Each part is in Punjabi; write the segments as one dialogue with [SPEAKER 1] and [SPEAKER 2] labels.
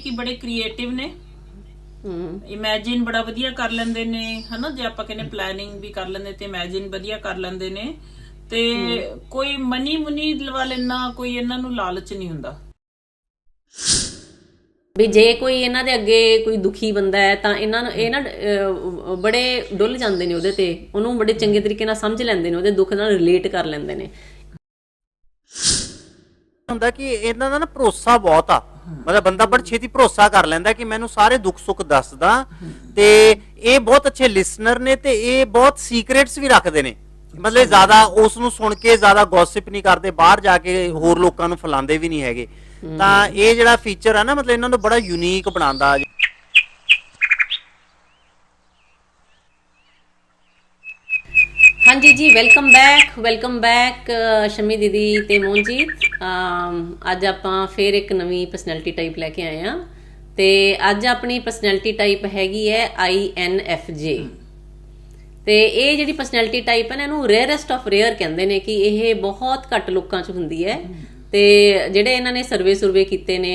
[SPEAKER 1] ਕਿ ਬੜੇ ਕ੍ਰੀਏਟਿਵ ਨੇ।
[SPEAKER 2] ਹੂੰ।
[SPEAKER 1] ਇਮੇਜਿਨ ਬੜਾ ਵਧੀਆ ਕਰ ਲੈਂਦੇ ਨੇ ਹਨਾ? ਜੇ ਆਪਾਂ ਕਹਿੰਦੇ ਪਲੈਨਿੰਗ ਵੀ ਕਰ ਲੈਂਦੇ ਤੇ ਇਮੇਜਿਨ ਵਧੀਆ ਕਰ ਲੈਂਦੇ ਨੇ। ਤੇ ਕੋਈ ਮਨੀ ਮੁਨੀ ਵੱਲ ਇੰਨਾ ਕੋਈ ਇਹਨਾਂ ਨੂੰ ਲਾਲਚ ਨਹੀਂ ਹੁੰਦਾ।
[SPEAKER 2] ਵੀ ਜੇ ਕੋਈ ਇਹਨਾਂ ਦੇ ਅੱਗੇ ਕੋਈ ਦੁਖੀ ਬੰਦਾ ਹੈ ਤਾਂ ਇਹਨਾਂ ਨੂੰ ਇਹ ਨਾ ਬੜੇ ਡੁੱਲ ਜਾਂਦੇ ਨੇ ਉਹਦੇ ਤੇ। ਉਹਨੂੰ ਬੜੇ ਚੰਗੇ ਤਰੀਕੇ ਨਾਲ ਸਮਝ ਲੈਂਦੇ ਨੇ ਉਹਦੇ ਦੁੱਖ ਨਾਲ ਰਿਲੇਟ ਕਰ ਲੈਂਦੇ ਨੇ।
[SPEAKER 3] ਹੁੰਦਾ ਕਿ ਇਹਨਾਂ ਦਾ ਨਾ ਭਰੋਸਾ ਬਹੁਤ ਆ। ਮਤਲਬ ਬੰਦਾ ਬੜ ਛੇਤੀ ਭਰੋਸਾ ਕਰ ਲੈਂਦਾ ਕਿ ਮੈਨੂੰ ਸਾਰੇ ਦੁੱਖ ਸੁੱਖ ਦੱਸਦਾ ਤੇ ਇਹ ਬਹੁਤ ਅੱਛੇ ਲਿਸਨਰ ਨੇ ਤੇ ਇਹ ਬਹੁਤ ਸੀਕ੍ਰੇਟਸ ਵੀ ਰੱਖਦੇ ਨੇ। ਮਤਲਬ ਜ਼ਿਆਦਾ ਉਸ ਨੂੰ ਸੁਣ ਕੇ ਜ਼ਿਆਦਾ ਗੌਸਿਪ ਨਹੀਂ ਕਰਦੇ, ਬਾਹਰ ਜਾ ਕੇ ਹੋਰ ਲੋਕਾਂ ਨੂੰ ਫੈਲਾਉਂਦੇ ਵੀ ਨਹੀਂ ਹੈਗੇ। ਤਾਂ ਇਹ ਜਿਹੜਾ ਫੀਚਰ ਆ ਨਾ, ਮਤਲਬ ਇਹਨਾਂ ਨੂੰ ਬੜਾ ਯੂਨੀਕ ਬਣਾਉਂਦਾ।
[SPEAKER 2] ਹਾਂਜੀ ਜੀ welcome back welcome back Shami ਦੀਦੀ ਤੇ ਮੋਹਨਜੀਤ ਅਮ, ਅੱਜ ਆਪਾਂ ਫੇਰ ਇੱਕ ਨਵੀਂ ਪਰਸਨੈਲਿਟੀ ਟਾਈਪ ਲੈ ਕੇ ਆਏ ਆ ਤੇ ਅੱਜ ਆਪਣੀ ਪਰਸਨੈਲਿਟੀ ਟਾਈਪ ਹੈਗੀ ਹੈ INFJ ਤੇ ਇਹ ਜਿਹੜੀ ਪਰਸਨੈਲਿਟੀ ਟਾਈਪ ਹੈ ਨਾ ਇਹਨੂੰ ਰੇਅਰੈਸਟ ਆਫ ਰੇਅਰ ਕਹਿੰਦੇ ਨੇ ਕਿ ਇਹ ਬਹੁਤ ਘੱਟ ਲੋਕਾਂ 'ਚ ਹੁੰਦੀ ਹੈ। ਤੇ ਜਿਹੜੇ ਇਹਨਾਂ ਨੇ ਸਰਵੇ ਸਰਵੇ ਕੀਤੇ ਨੇ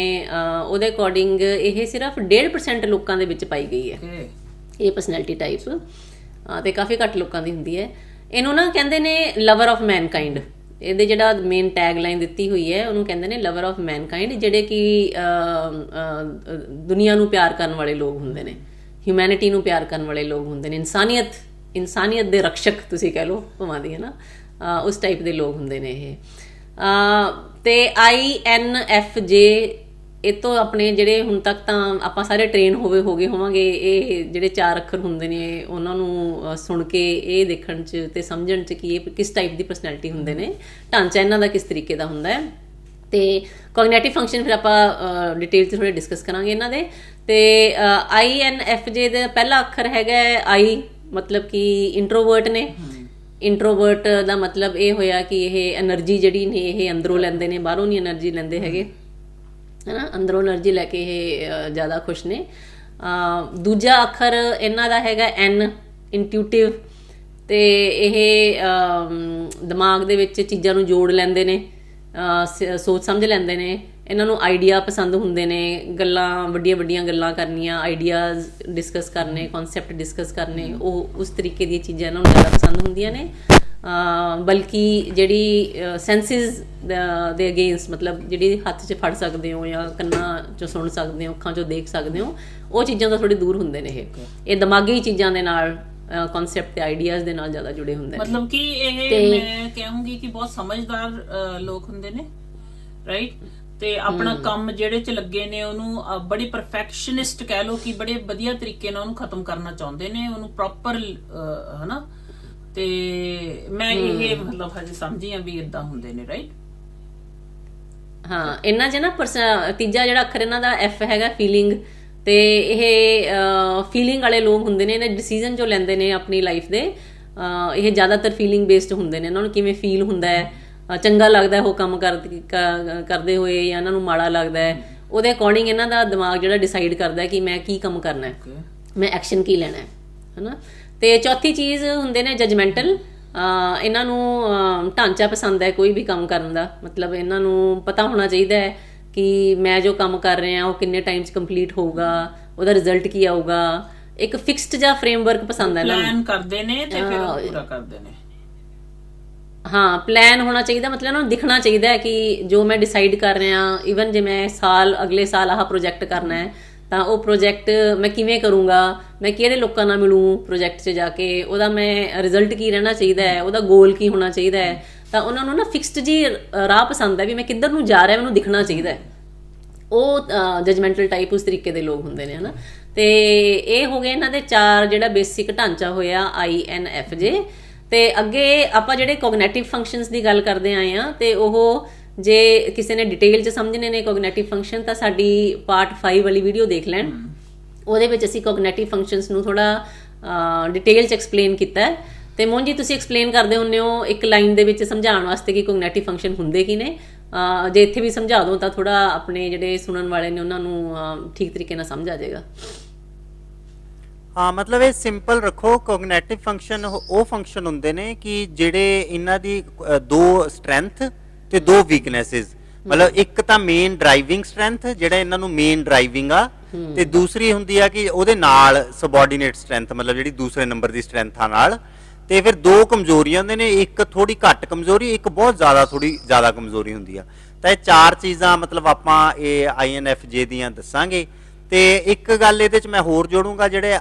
[SPEAKER 2] ਉਹਦੇ ਅਕੋਰਡਿੰਗ ਇਹ ਸਿਰਫ 1.5% ਲੋਕਾਂ ਦੇ ਵਿੱਚ ਪਾਈ ਗਈ ਹੈ। ਇਹ ਪਰਸਨੈਲਿਟੀ ਟਾਈਪ ਤੇ ਕਾਫੀ ਘੱਟ ਲੋਕਾਂ ਦੀ ਹੁੰਦੀ ਹੈ। ਇਹਨੂੰ ਨਾ ਕਹਿੰਦੇ ਨੇ ਲਵਰ ਆਫ ਮੈਨਕਾਈਂਡ ਇਹਦੇ ਜਿਹੜਾ ਮੇਨ ਟੈਗ ਲਾਈਨ ਦਿੱਤੀ ਹੋਈ ਹੈ ਉਹਨੂੰ ਕਹਿੰਦੇ ਨੇ ਲਵਰ ਆਫ ਮੈਨਕਾਈਂਡ ਜਿਹੜੇ ਕਿ ਦੁਨੀਆ ਨੂੰ ਪਿਆਰ ਕਰਨ ਵਾਲੇ ਲੋਕ ਹੁੰਦੇ ਨੇ। ਹਿਊਮੈਨਿਟੀ ਨੂੰ ਪਿਆਰ ਕਰਨ ਵਾਲੇ ਲੋਕ ਹੁੰਦੇ ਨੇ। ਇਨਸਾਨੀਅਤ ਇਨਸਾਨੀਅਤ ਦੇ ਰਕਸ਼ਕ ਤੁਸੀਂ ਕਹਿ ਲਓ ਭਵਾਂ ਦੀ ਹੈ ਨਾ? ਉਸ ਟਾਈਪ ਦੇ ਲੋਕ ਹੁੰਦੇ ਨੇ ਇਹ। ਅ, ਤੇ ਆਈ ਐਨ ਐਫ ਜੇ ਇਹ ਤੋਂ ਆਪਣੇ ਜਿਹੜੇ ਹੁਣ ਤੱਕ ਤਾਂ ਆਪਾਂ ਸਾਰੇ ਟ੍ਰੇਨ ਹੋਵੇ ਹੋ ਗਏ ਹੋਵਾਂਗੇ, ਇਹ ਜਿਹੜੇ ਚਾਰ ਅੱਖਰ ਹੁੰਦੇ ਨੇ, ਉਹਨਾਂ ਨੂੰ ਸੁਣ ਕੇ, ਇਹ ਦੇਖਣ 'ਚ ਤੇ ਸਮਝਣ 'ਚ ਕਿ ਇਹ ਕਿਸ ਟਾਈਪ ਦੀ ਪਰਸਨੈਲਿਟੀ ਹੁੰਦੇ ਨੇ, ਢਾਂਚਾ ਇਹਨਾਂ ਦਾ ਕਿਸ ਤਰੀਕੇ ਦਾ ਹੁੰਦਾ ਹੈ। ਤੇ ਕੋਗਨੀਟਿਵ ਫੰਕਸ਼ਨ ਫਿਰ ਆਪਾਂ ਡਿਟੇਲ 'ਚ ਥੋੜੇ ਡਿਸਕਸ ਕਰਾਂਗੇ ਇਹਨਾਂ ਦੇ। ਤੇ ਆਈ ਐਨ ਐਫ ਜੇ ਦਾ ਪਹਿਲਾ ਅੱਖਰ ਹੈਗਾ ਆਈ ਮਤਲਬ ਕਿ ਇੰਟਰੋਵਰਟ ਨੇ। ਇੰਟਰੋਵਰਟ ਦਾ ਮਤਲਬ ਇਹ ਹੋਇਆ ਕਿ ਇਹ એનર્ਜੀ ਜਿਹੜੀ ਨੇ, ਇਹ ਅੰਦਰੋਂ ਲੈਂਦੇ ਨੇ, ਬਾਹਰੋਂ ਨਹੀਂ એનર્ਜੀ ਲੈਂਦੇ ਹੈਗੇ। ਹੈ ਨਾ ਅੰਦਰੋਂ એનર્ਜੀ ਲੈ ਕੇ ਇਹ ਜ਼ਿਆਦਾ ਖੁਸ਼ ਨੇ। ਦੂਜਾ ਅੱਖਰ ਇਹਨਾਂ ਦਾ ਹੈਗਾ ਐਨ ਇੰਟਿਊਟਿਵ ਤੇ ਇਹ ਦਿਮਾਗ ਦੇ ਵਿੱਚ ਚੀਜ਼ਾਂ ਨੂੰ ਜੋੜ ਲੈਂਦੇ ਨੇ ਸੋਚ ਸਮਝ ਲੈਂਦੇ ਨੇ। ਇਹਨਾਂ ਨੂੰ ਆਈਡੀਆ ਪਸੰਦ ਹੁੰਦੇ ਨੇ। ਗੱਲਾਂ, ਵੱਡੀਆਂ ਵੱਡੀਆਂ ਗੱਲਾਂ ਕਰਨੀਆਂ ਆਈਡੀਆਜ਼ ਡਿਸਕਸ ਕਰਨੇ ਕਨਸੈਪਟ ਡਿਸਕਸ ਕਰਨੇ, ਉਹ ਉਸ ਤਰੀਕੇ ਦੀਆਂ ਚੀਜ਼ਾਂ ਇਹਨਾਂ ਨੂੰ ਜ਼ਿਆਦਾ ਪਸੰਦ ਹੁੰਦੀਆਂ ਨੇ। ਬਲਕਿ ਜਿਹੜੀ ਸੈਂਸਿਸ ਦੇ ਅਗੇਂਸਟ ਮਤਲਬ ਜਿਹੜੀ ਹੱਥ 'ਚ ਫੜ ਸਕਦੇ ਹੋ ਜਾਂ ਕੰਨਾਂ 'ਚੋਂ ਸੁਣ ਸਕਦੇ ਹੋ ਅੱਖਾਂ 'ਚੋਂ ਦੇਖ ਸਕਦੇ ਹੋ ਉਹ ਚੀਜ਼ਾਂ ਤੋਂ ਥੋੜੀ ਦੂਰ ਹੁੰਦੇ ਨੇ ਇਹ। ਇਹ ਦਿਮਾਗੀ ਚੀਜ਼ਾਂ ਦੇ ਨਾਲ ਕਨਸੈਪਟ ਤੇ ਆਈਡੀਆਜ਼ ਦੇ ਨਾਲ ਜ਼ਿਆਦਾ ਜੁੜੇ ਹੁੰਦੇ ਨੇ।
[SPEAKER 1] ਮਤਲਬ ਕਿ ਇਹ ਮੈਂ ਕਹੂੰਗੀ ਕਿ ਬਹੁਤ ਸਮਝਦਾਰ ਲੋਕ ਹੁੰਦੇ ਨੇ ਰਾਈਟ ਤੇ ਆਪਣਾ ਕੰਮ ਜਿਹੜੇ ਚ ਲੱਗੇ ਨੇ ਉਹਨੂੰ ਬੜੀ ਪਰਫੈਕਸ਼ਨਿਸਟ ਕਹਿ ਲੋ ਕਿ ਬੜੇ ਵਧੀਆ ਤਰੀਕੇ ਨਾਲ ਉਹਨੂੰ ਖਤਮ ਕਰਨਾ ਚਾਹੁੰਦੇ ਨੇ ਉਹਨੂੰ ਪ੍ਰੋਪਰ ਹਨਾ? ਤੇ ਮੈਂ ਇਹ ਮਤਲਬ ਹਜੇ ਸਮਝੀ ਆ ਵੀ ਇਦਾਂ ਹੁੰਦੇ ਨੇ ਰਾਈਟ
[SPEAKER 2] ਹਾਂ ਇਹਨਾਂ 'ਚ ਨਾ ਤੀਜਾ ਜਿਹੜਾ ਅੱਖਰ ਇਹਨਾਂ ਦਾ ਐਫ ਹੈਗਾ ਫੀਲਿੰਗ ਤੇ ਇਹ ਫੀਲਿੰਗ ਵਾਲੇ ਲੋਕ ਹੁੰਦੇ ਨੇ ਇਹਨਾਂ ਡਿਸੀਜਨ ਜੋ ਲੈਂਦੇ ਨੇ ਆਪਣੀ ਲਾਈਫ ਦੇ ਇਹ ਜ਼ਿਆਦਾਤਰ ਫੀਲਿੰਗ ਬੇਸਡ ਹੁੰਦੇ ਨੇ। ਇਹਨਾਂ ਨੂੰ ਕਿਵੇਂ ਫੀਲ ਹੁੰਦਾ ਹੈ? ਚੰਗਾ ਲੱਗਦਾ ਹੈ ਉਹ ਕੰਮ ਕਰਦੇ ਹੋਏ ਜਾਂ ਇਹਨਾਂ ਨੂੰ ਮਾੜਾ ਲੱਗਦਾ ਹੈ? ਉਹਦੇ ਅਕੋਰਡਿੰਗ ਇਹਨਾਂ ਦਾ ਦਿਮਾਗ ਜਿਹੜਾ ਡਿਸਾਈਡ ਕਰਦਾ ਹੈ ਕਿ ਮੈਂ ਕੀ ਕੰਮ ਕਰਨਾ ਹੈ? ਮੈਂ ਐਕਸ਼ਨ ਕੀ ਲੈਣਾ ਹੈ? ਹਨਾ? ਤੇ ਚੌਥੀ ਚੀਜ਼ ਹੁੰਦੇ ਨੇ ਜਜਮੈਂਟਲ ਇਹਨਾਂ ਨੂੰ ਢਾਂਚਾ ਪਸੰਦ ਹੈ ਕੋਈ ਵੀ ਕੰਮ ਕਰਨ ਦਾ। ਮਤਲਬ ਇਹਨਾਂ ਨੂੰ ਪਤਾ ਹੋਣਾ ਚਾਹੀਦਾ ਹੈ ਕਿ ਮੈਂ ਜੋ ਕੰਮ ਕਰ ਰਿਹਾ ਉਹ ਕਿੰਨੇ ਟਾਈਮ 'ਚ ਕੰਪਲੀਟ ਹੋਊਗਾ ਉਹਦਾ ਰਿਜ਼ਲਟ ਕੀ ਆਊਗਾ। ਇੱਕ ਫਿਕਸਡ ਜਿਹਾ ਫਰੇਮਵਰਕ ਪਸੰਦ ਹੈ ਇਹਨਾਂ ਨੂੰ।
[SPEAKER 1] ਪਲਾਨ ਕਰਦੇ ਨੇ ਤੇ ਫਿਰ ਉਹ ਪੂਰਾ ਕਰਦੇ ਨੇ।
[SPEAKER 2] ਹਾਂ ਪਲਾਨ ਹੋਣਾ ਚਾਹੀਦਾ ਮਤਲਬ ਇਹਨਾਂ ਨੂੰ ਦਿਖਣਾ ਚਾਹੀਦਾ ਹੈ ਕਿ ਜੋ ਮੈਂ ਡਿਸਾਈਡ ਕਰ ਰਿਹਾ ਇਵਨ ਜੇ ਮੈਂ ਸਾਲ ਅਗਲੇ ਸਾਲ ਆਹ ਪ੍ਰੋਜੈਕਟ ਕਰਨਾ ਹੈ ਤਾਂ ਉਹ ਪ੍ਰੋਜੈਕਟ ਮੈਂ ਕਿਵੇਂ ਕਰੂੰਗਾ? ਮੈਂ ਕਿਹੜੇ ਲੋਕਾਂ ਨਾਲ ਮਿਲੂੰ ਪ੍ਰੋਜੈਕਟ 'ਚ ਜਾ ਕੇ? ਉਹਦਾ ਮੈਂ ਰਿਜ਼ਲਟ ਕੀ ਰਹਿਣਾ ਚਾਹੀਦਾ ਹੈ? ਉਹਦਾ ਗੋਲ ਕੀ ਹੋਣਾ ਚਾਹੀਦਾ ਹੈ? ਤਾਂ ਉਹਨਾਂ ਨੂੰ ਨਾ ਫਿਕਸਡ ਜੀ ਰਾਹ ਪਸੰਦ ਹੈ ਵੀ ਮੈਂ ਕਿੱਧਰ ਨੂੰ ਜਾ ਰਿਹਾ, ਮੈਨੂੰ ਦਿਖਣਾ ਚਾਹੀਦਾ ਹੈ। ਉਹ ਜਜਮੈਂਟਲ ਟਾਈਪ ਉਸ ਤਰੀਕੇ ਦੇ ਲੋਕ ਹੁੰਦੇ ਨੇ, ਹਨਾ? ਤੇ ਇਹ ਹੋ ਗਏ ਇਹਨਾਂ ਦੇ ਚਾਰ ਜਿਹੜਾ ਬੇਸਿਕ ਢਾਂਚਾ ਹੋਇਆ ਆਈ ਐਨ ਐਫ ਜੇ ਤੇ ਅੱਗੇ ਆਪਾਂ ਜਿਹੜੇ ਕੋਗਨੀਟਿਵ ਫੰਕਸ਼ਨਸ ਦੀ ਗੱਲ ਕਰਦੇ ਆਏ ਆ ਤੇ ਉਹ ਜੇ ਕਿਸੇ ਨੇ ਡਿਟੇਲ ਚ ਸਮਝਣੇ ਨੇ ਕੋਗਨੀਟਿਵ ਫੰਕਸ਼ਨ ਤਾਂ ਸਾਡੀ ਪਾਰਟ 5 ਵਾਲੀ ਵੀਡੀਓ ਦੇਖ ਲੈਣ। ਉਹਦੇ ਵਿੱਚ ਅਸੀਂ ਕੋਗਨੀਟਿਵ ਫੰਕਸ਼ਨਸ ਨੂੰ ਥੋੜਾ ਡਿਟੇਲ ਚ ਐਕਸਪਲੇਨ ਕੀਤਾ ਹੈ। ਤੇ ਮੋਹਨ ਜੀ ਤੁਸੀਂ ਐਕਸਪਲੇਨ ਕਰਦੇ ਹੁੰਦੇ ਹੋ ਇੱਕ ਲਾਈਨ ਦੇ ਵਿੱਚ ਸਮਝਾਉਣ ਵਾਸਤੇ ਕਿ ਕੋਗਨੀਟਿਵ ਫੰਕਸ਼ਨ ਹੁੰਦੇ ਕੀ ਨੇ। ਜੇ ਇੱਥੇ ਵੀ ਸਮਝਾ ਦੋ ਤਾਂ ਥੋੜਾ ਆਪਣੇ ਜਿਹੜੇ ਸੁਣਨ ਵਾਲੇ ਨੇ ਉਹਨਾਂ ਨੂੰ ਠੀਕ ਤਰੀਕੇ ਨਾਲ ਸਮਝ ਆ ਜਾਏਗਾ।
[SPEAKER 3] ਹਾਂ ਮਤਲਬ ਇਹ ਸਿੰਪਲ ਰੱਖੋ ਕੋਗਨੀਟਿਵ ਫੰਕਸ਼ਨ ਉਹ ਫੰਕਸ਼ਨ ਹੁੰਦੇ ਨੇ ਕਿ ਜਿਹੜੇ ਇਹਨਾਂ ਦੀ ਦੋ ਸਟਰੈਂਥ ਤੇ ਦੋ ਵੀਕਨੈਸਸ ਮਤਲਬ ਇੱਕ ਤਾਂ ਮੇਨ ਡਰਾਈਵਿੰਗ ਸਟਰੈਂਥ ਜਿਹੜਾ ਇਹਨਾਂ ਨੂੰ ਮੇਨ ਡਰਾਈਵਿੰਗ ਆ। ਤੇ ਦੂਸਰੀ ਹੁੰਦੀ ਆ ਕਿ ਉਹਦੇ ਨਾਲ ਸਬਆਰਡੀਨੇਟ ਸਟਰੈਂਥ ਮਤਲਬ ਜਿਹੜੀ ਦੂਸਰੇ ਨੰਬਰ ਦੀ ਸਟਰੈਂਥ ਆ ਨਾਲ। ਤੇ ਫਿਰ ਦੋ ਕਮਜ਼ੋਰੀਆਂ ਹੁੰਦੇ ਨੇ ਇੱਕ ਥੋੜੀ ਘੱਟ ਕਮਜ਼ੋਰੀ ਇੱਕ ਬਹੁਤ ਜ਼ਿਆਦਾ ਥੋੜੀ ਜ਼ਿਆਦਾ ਕਮਜ਼ੋਰੀ ਹੁੰਦੀ ਆ। ਤਾਂ ਇਹ ਚਾਰ ਚੀਜ਼ਾਂ ਮਤਲਬ ਆਪਾਂ ਇਹ INFJ ਦੀਆਂ ਦੱਸਾਂਗੇ। ਤੇ ਇੱਕ ਗੱਲ ਇਹਦੇ ਚ ਮੈਂ ਹੋਰ ਜੋੜੂੰਗਾ ਜਿਹੜੇ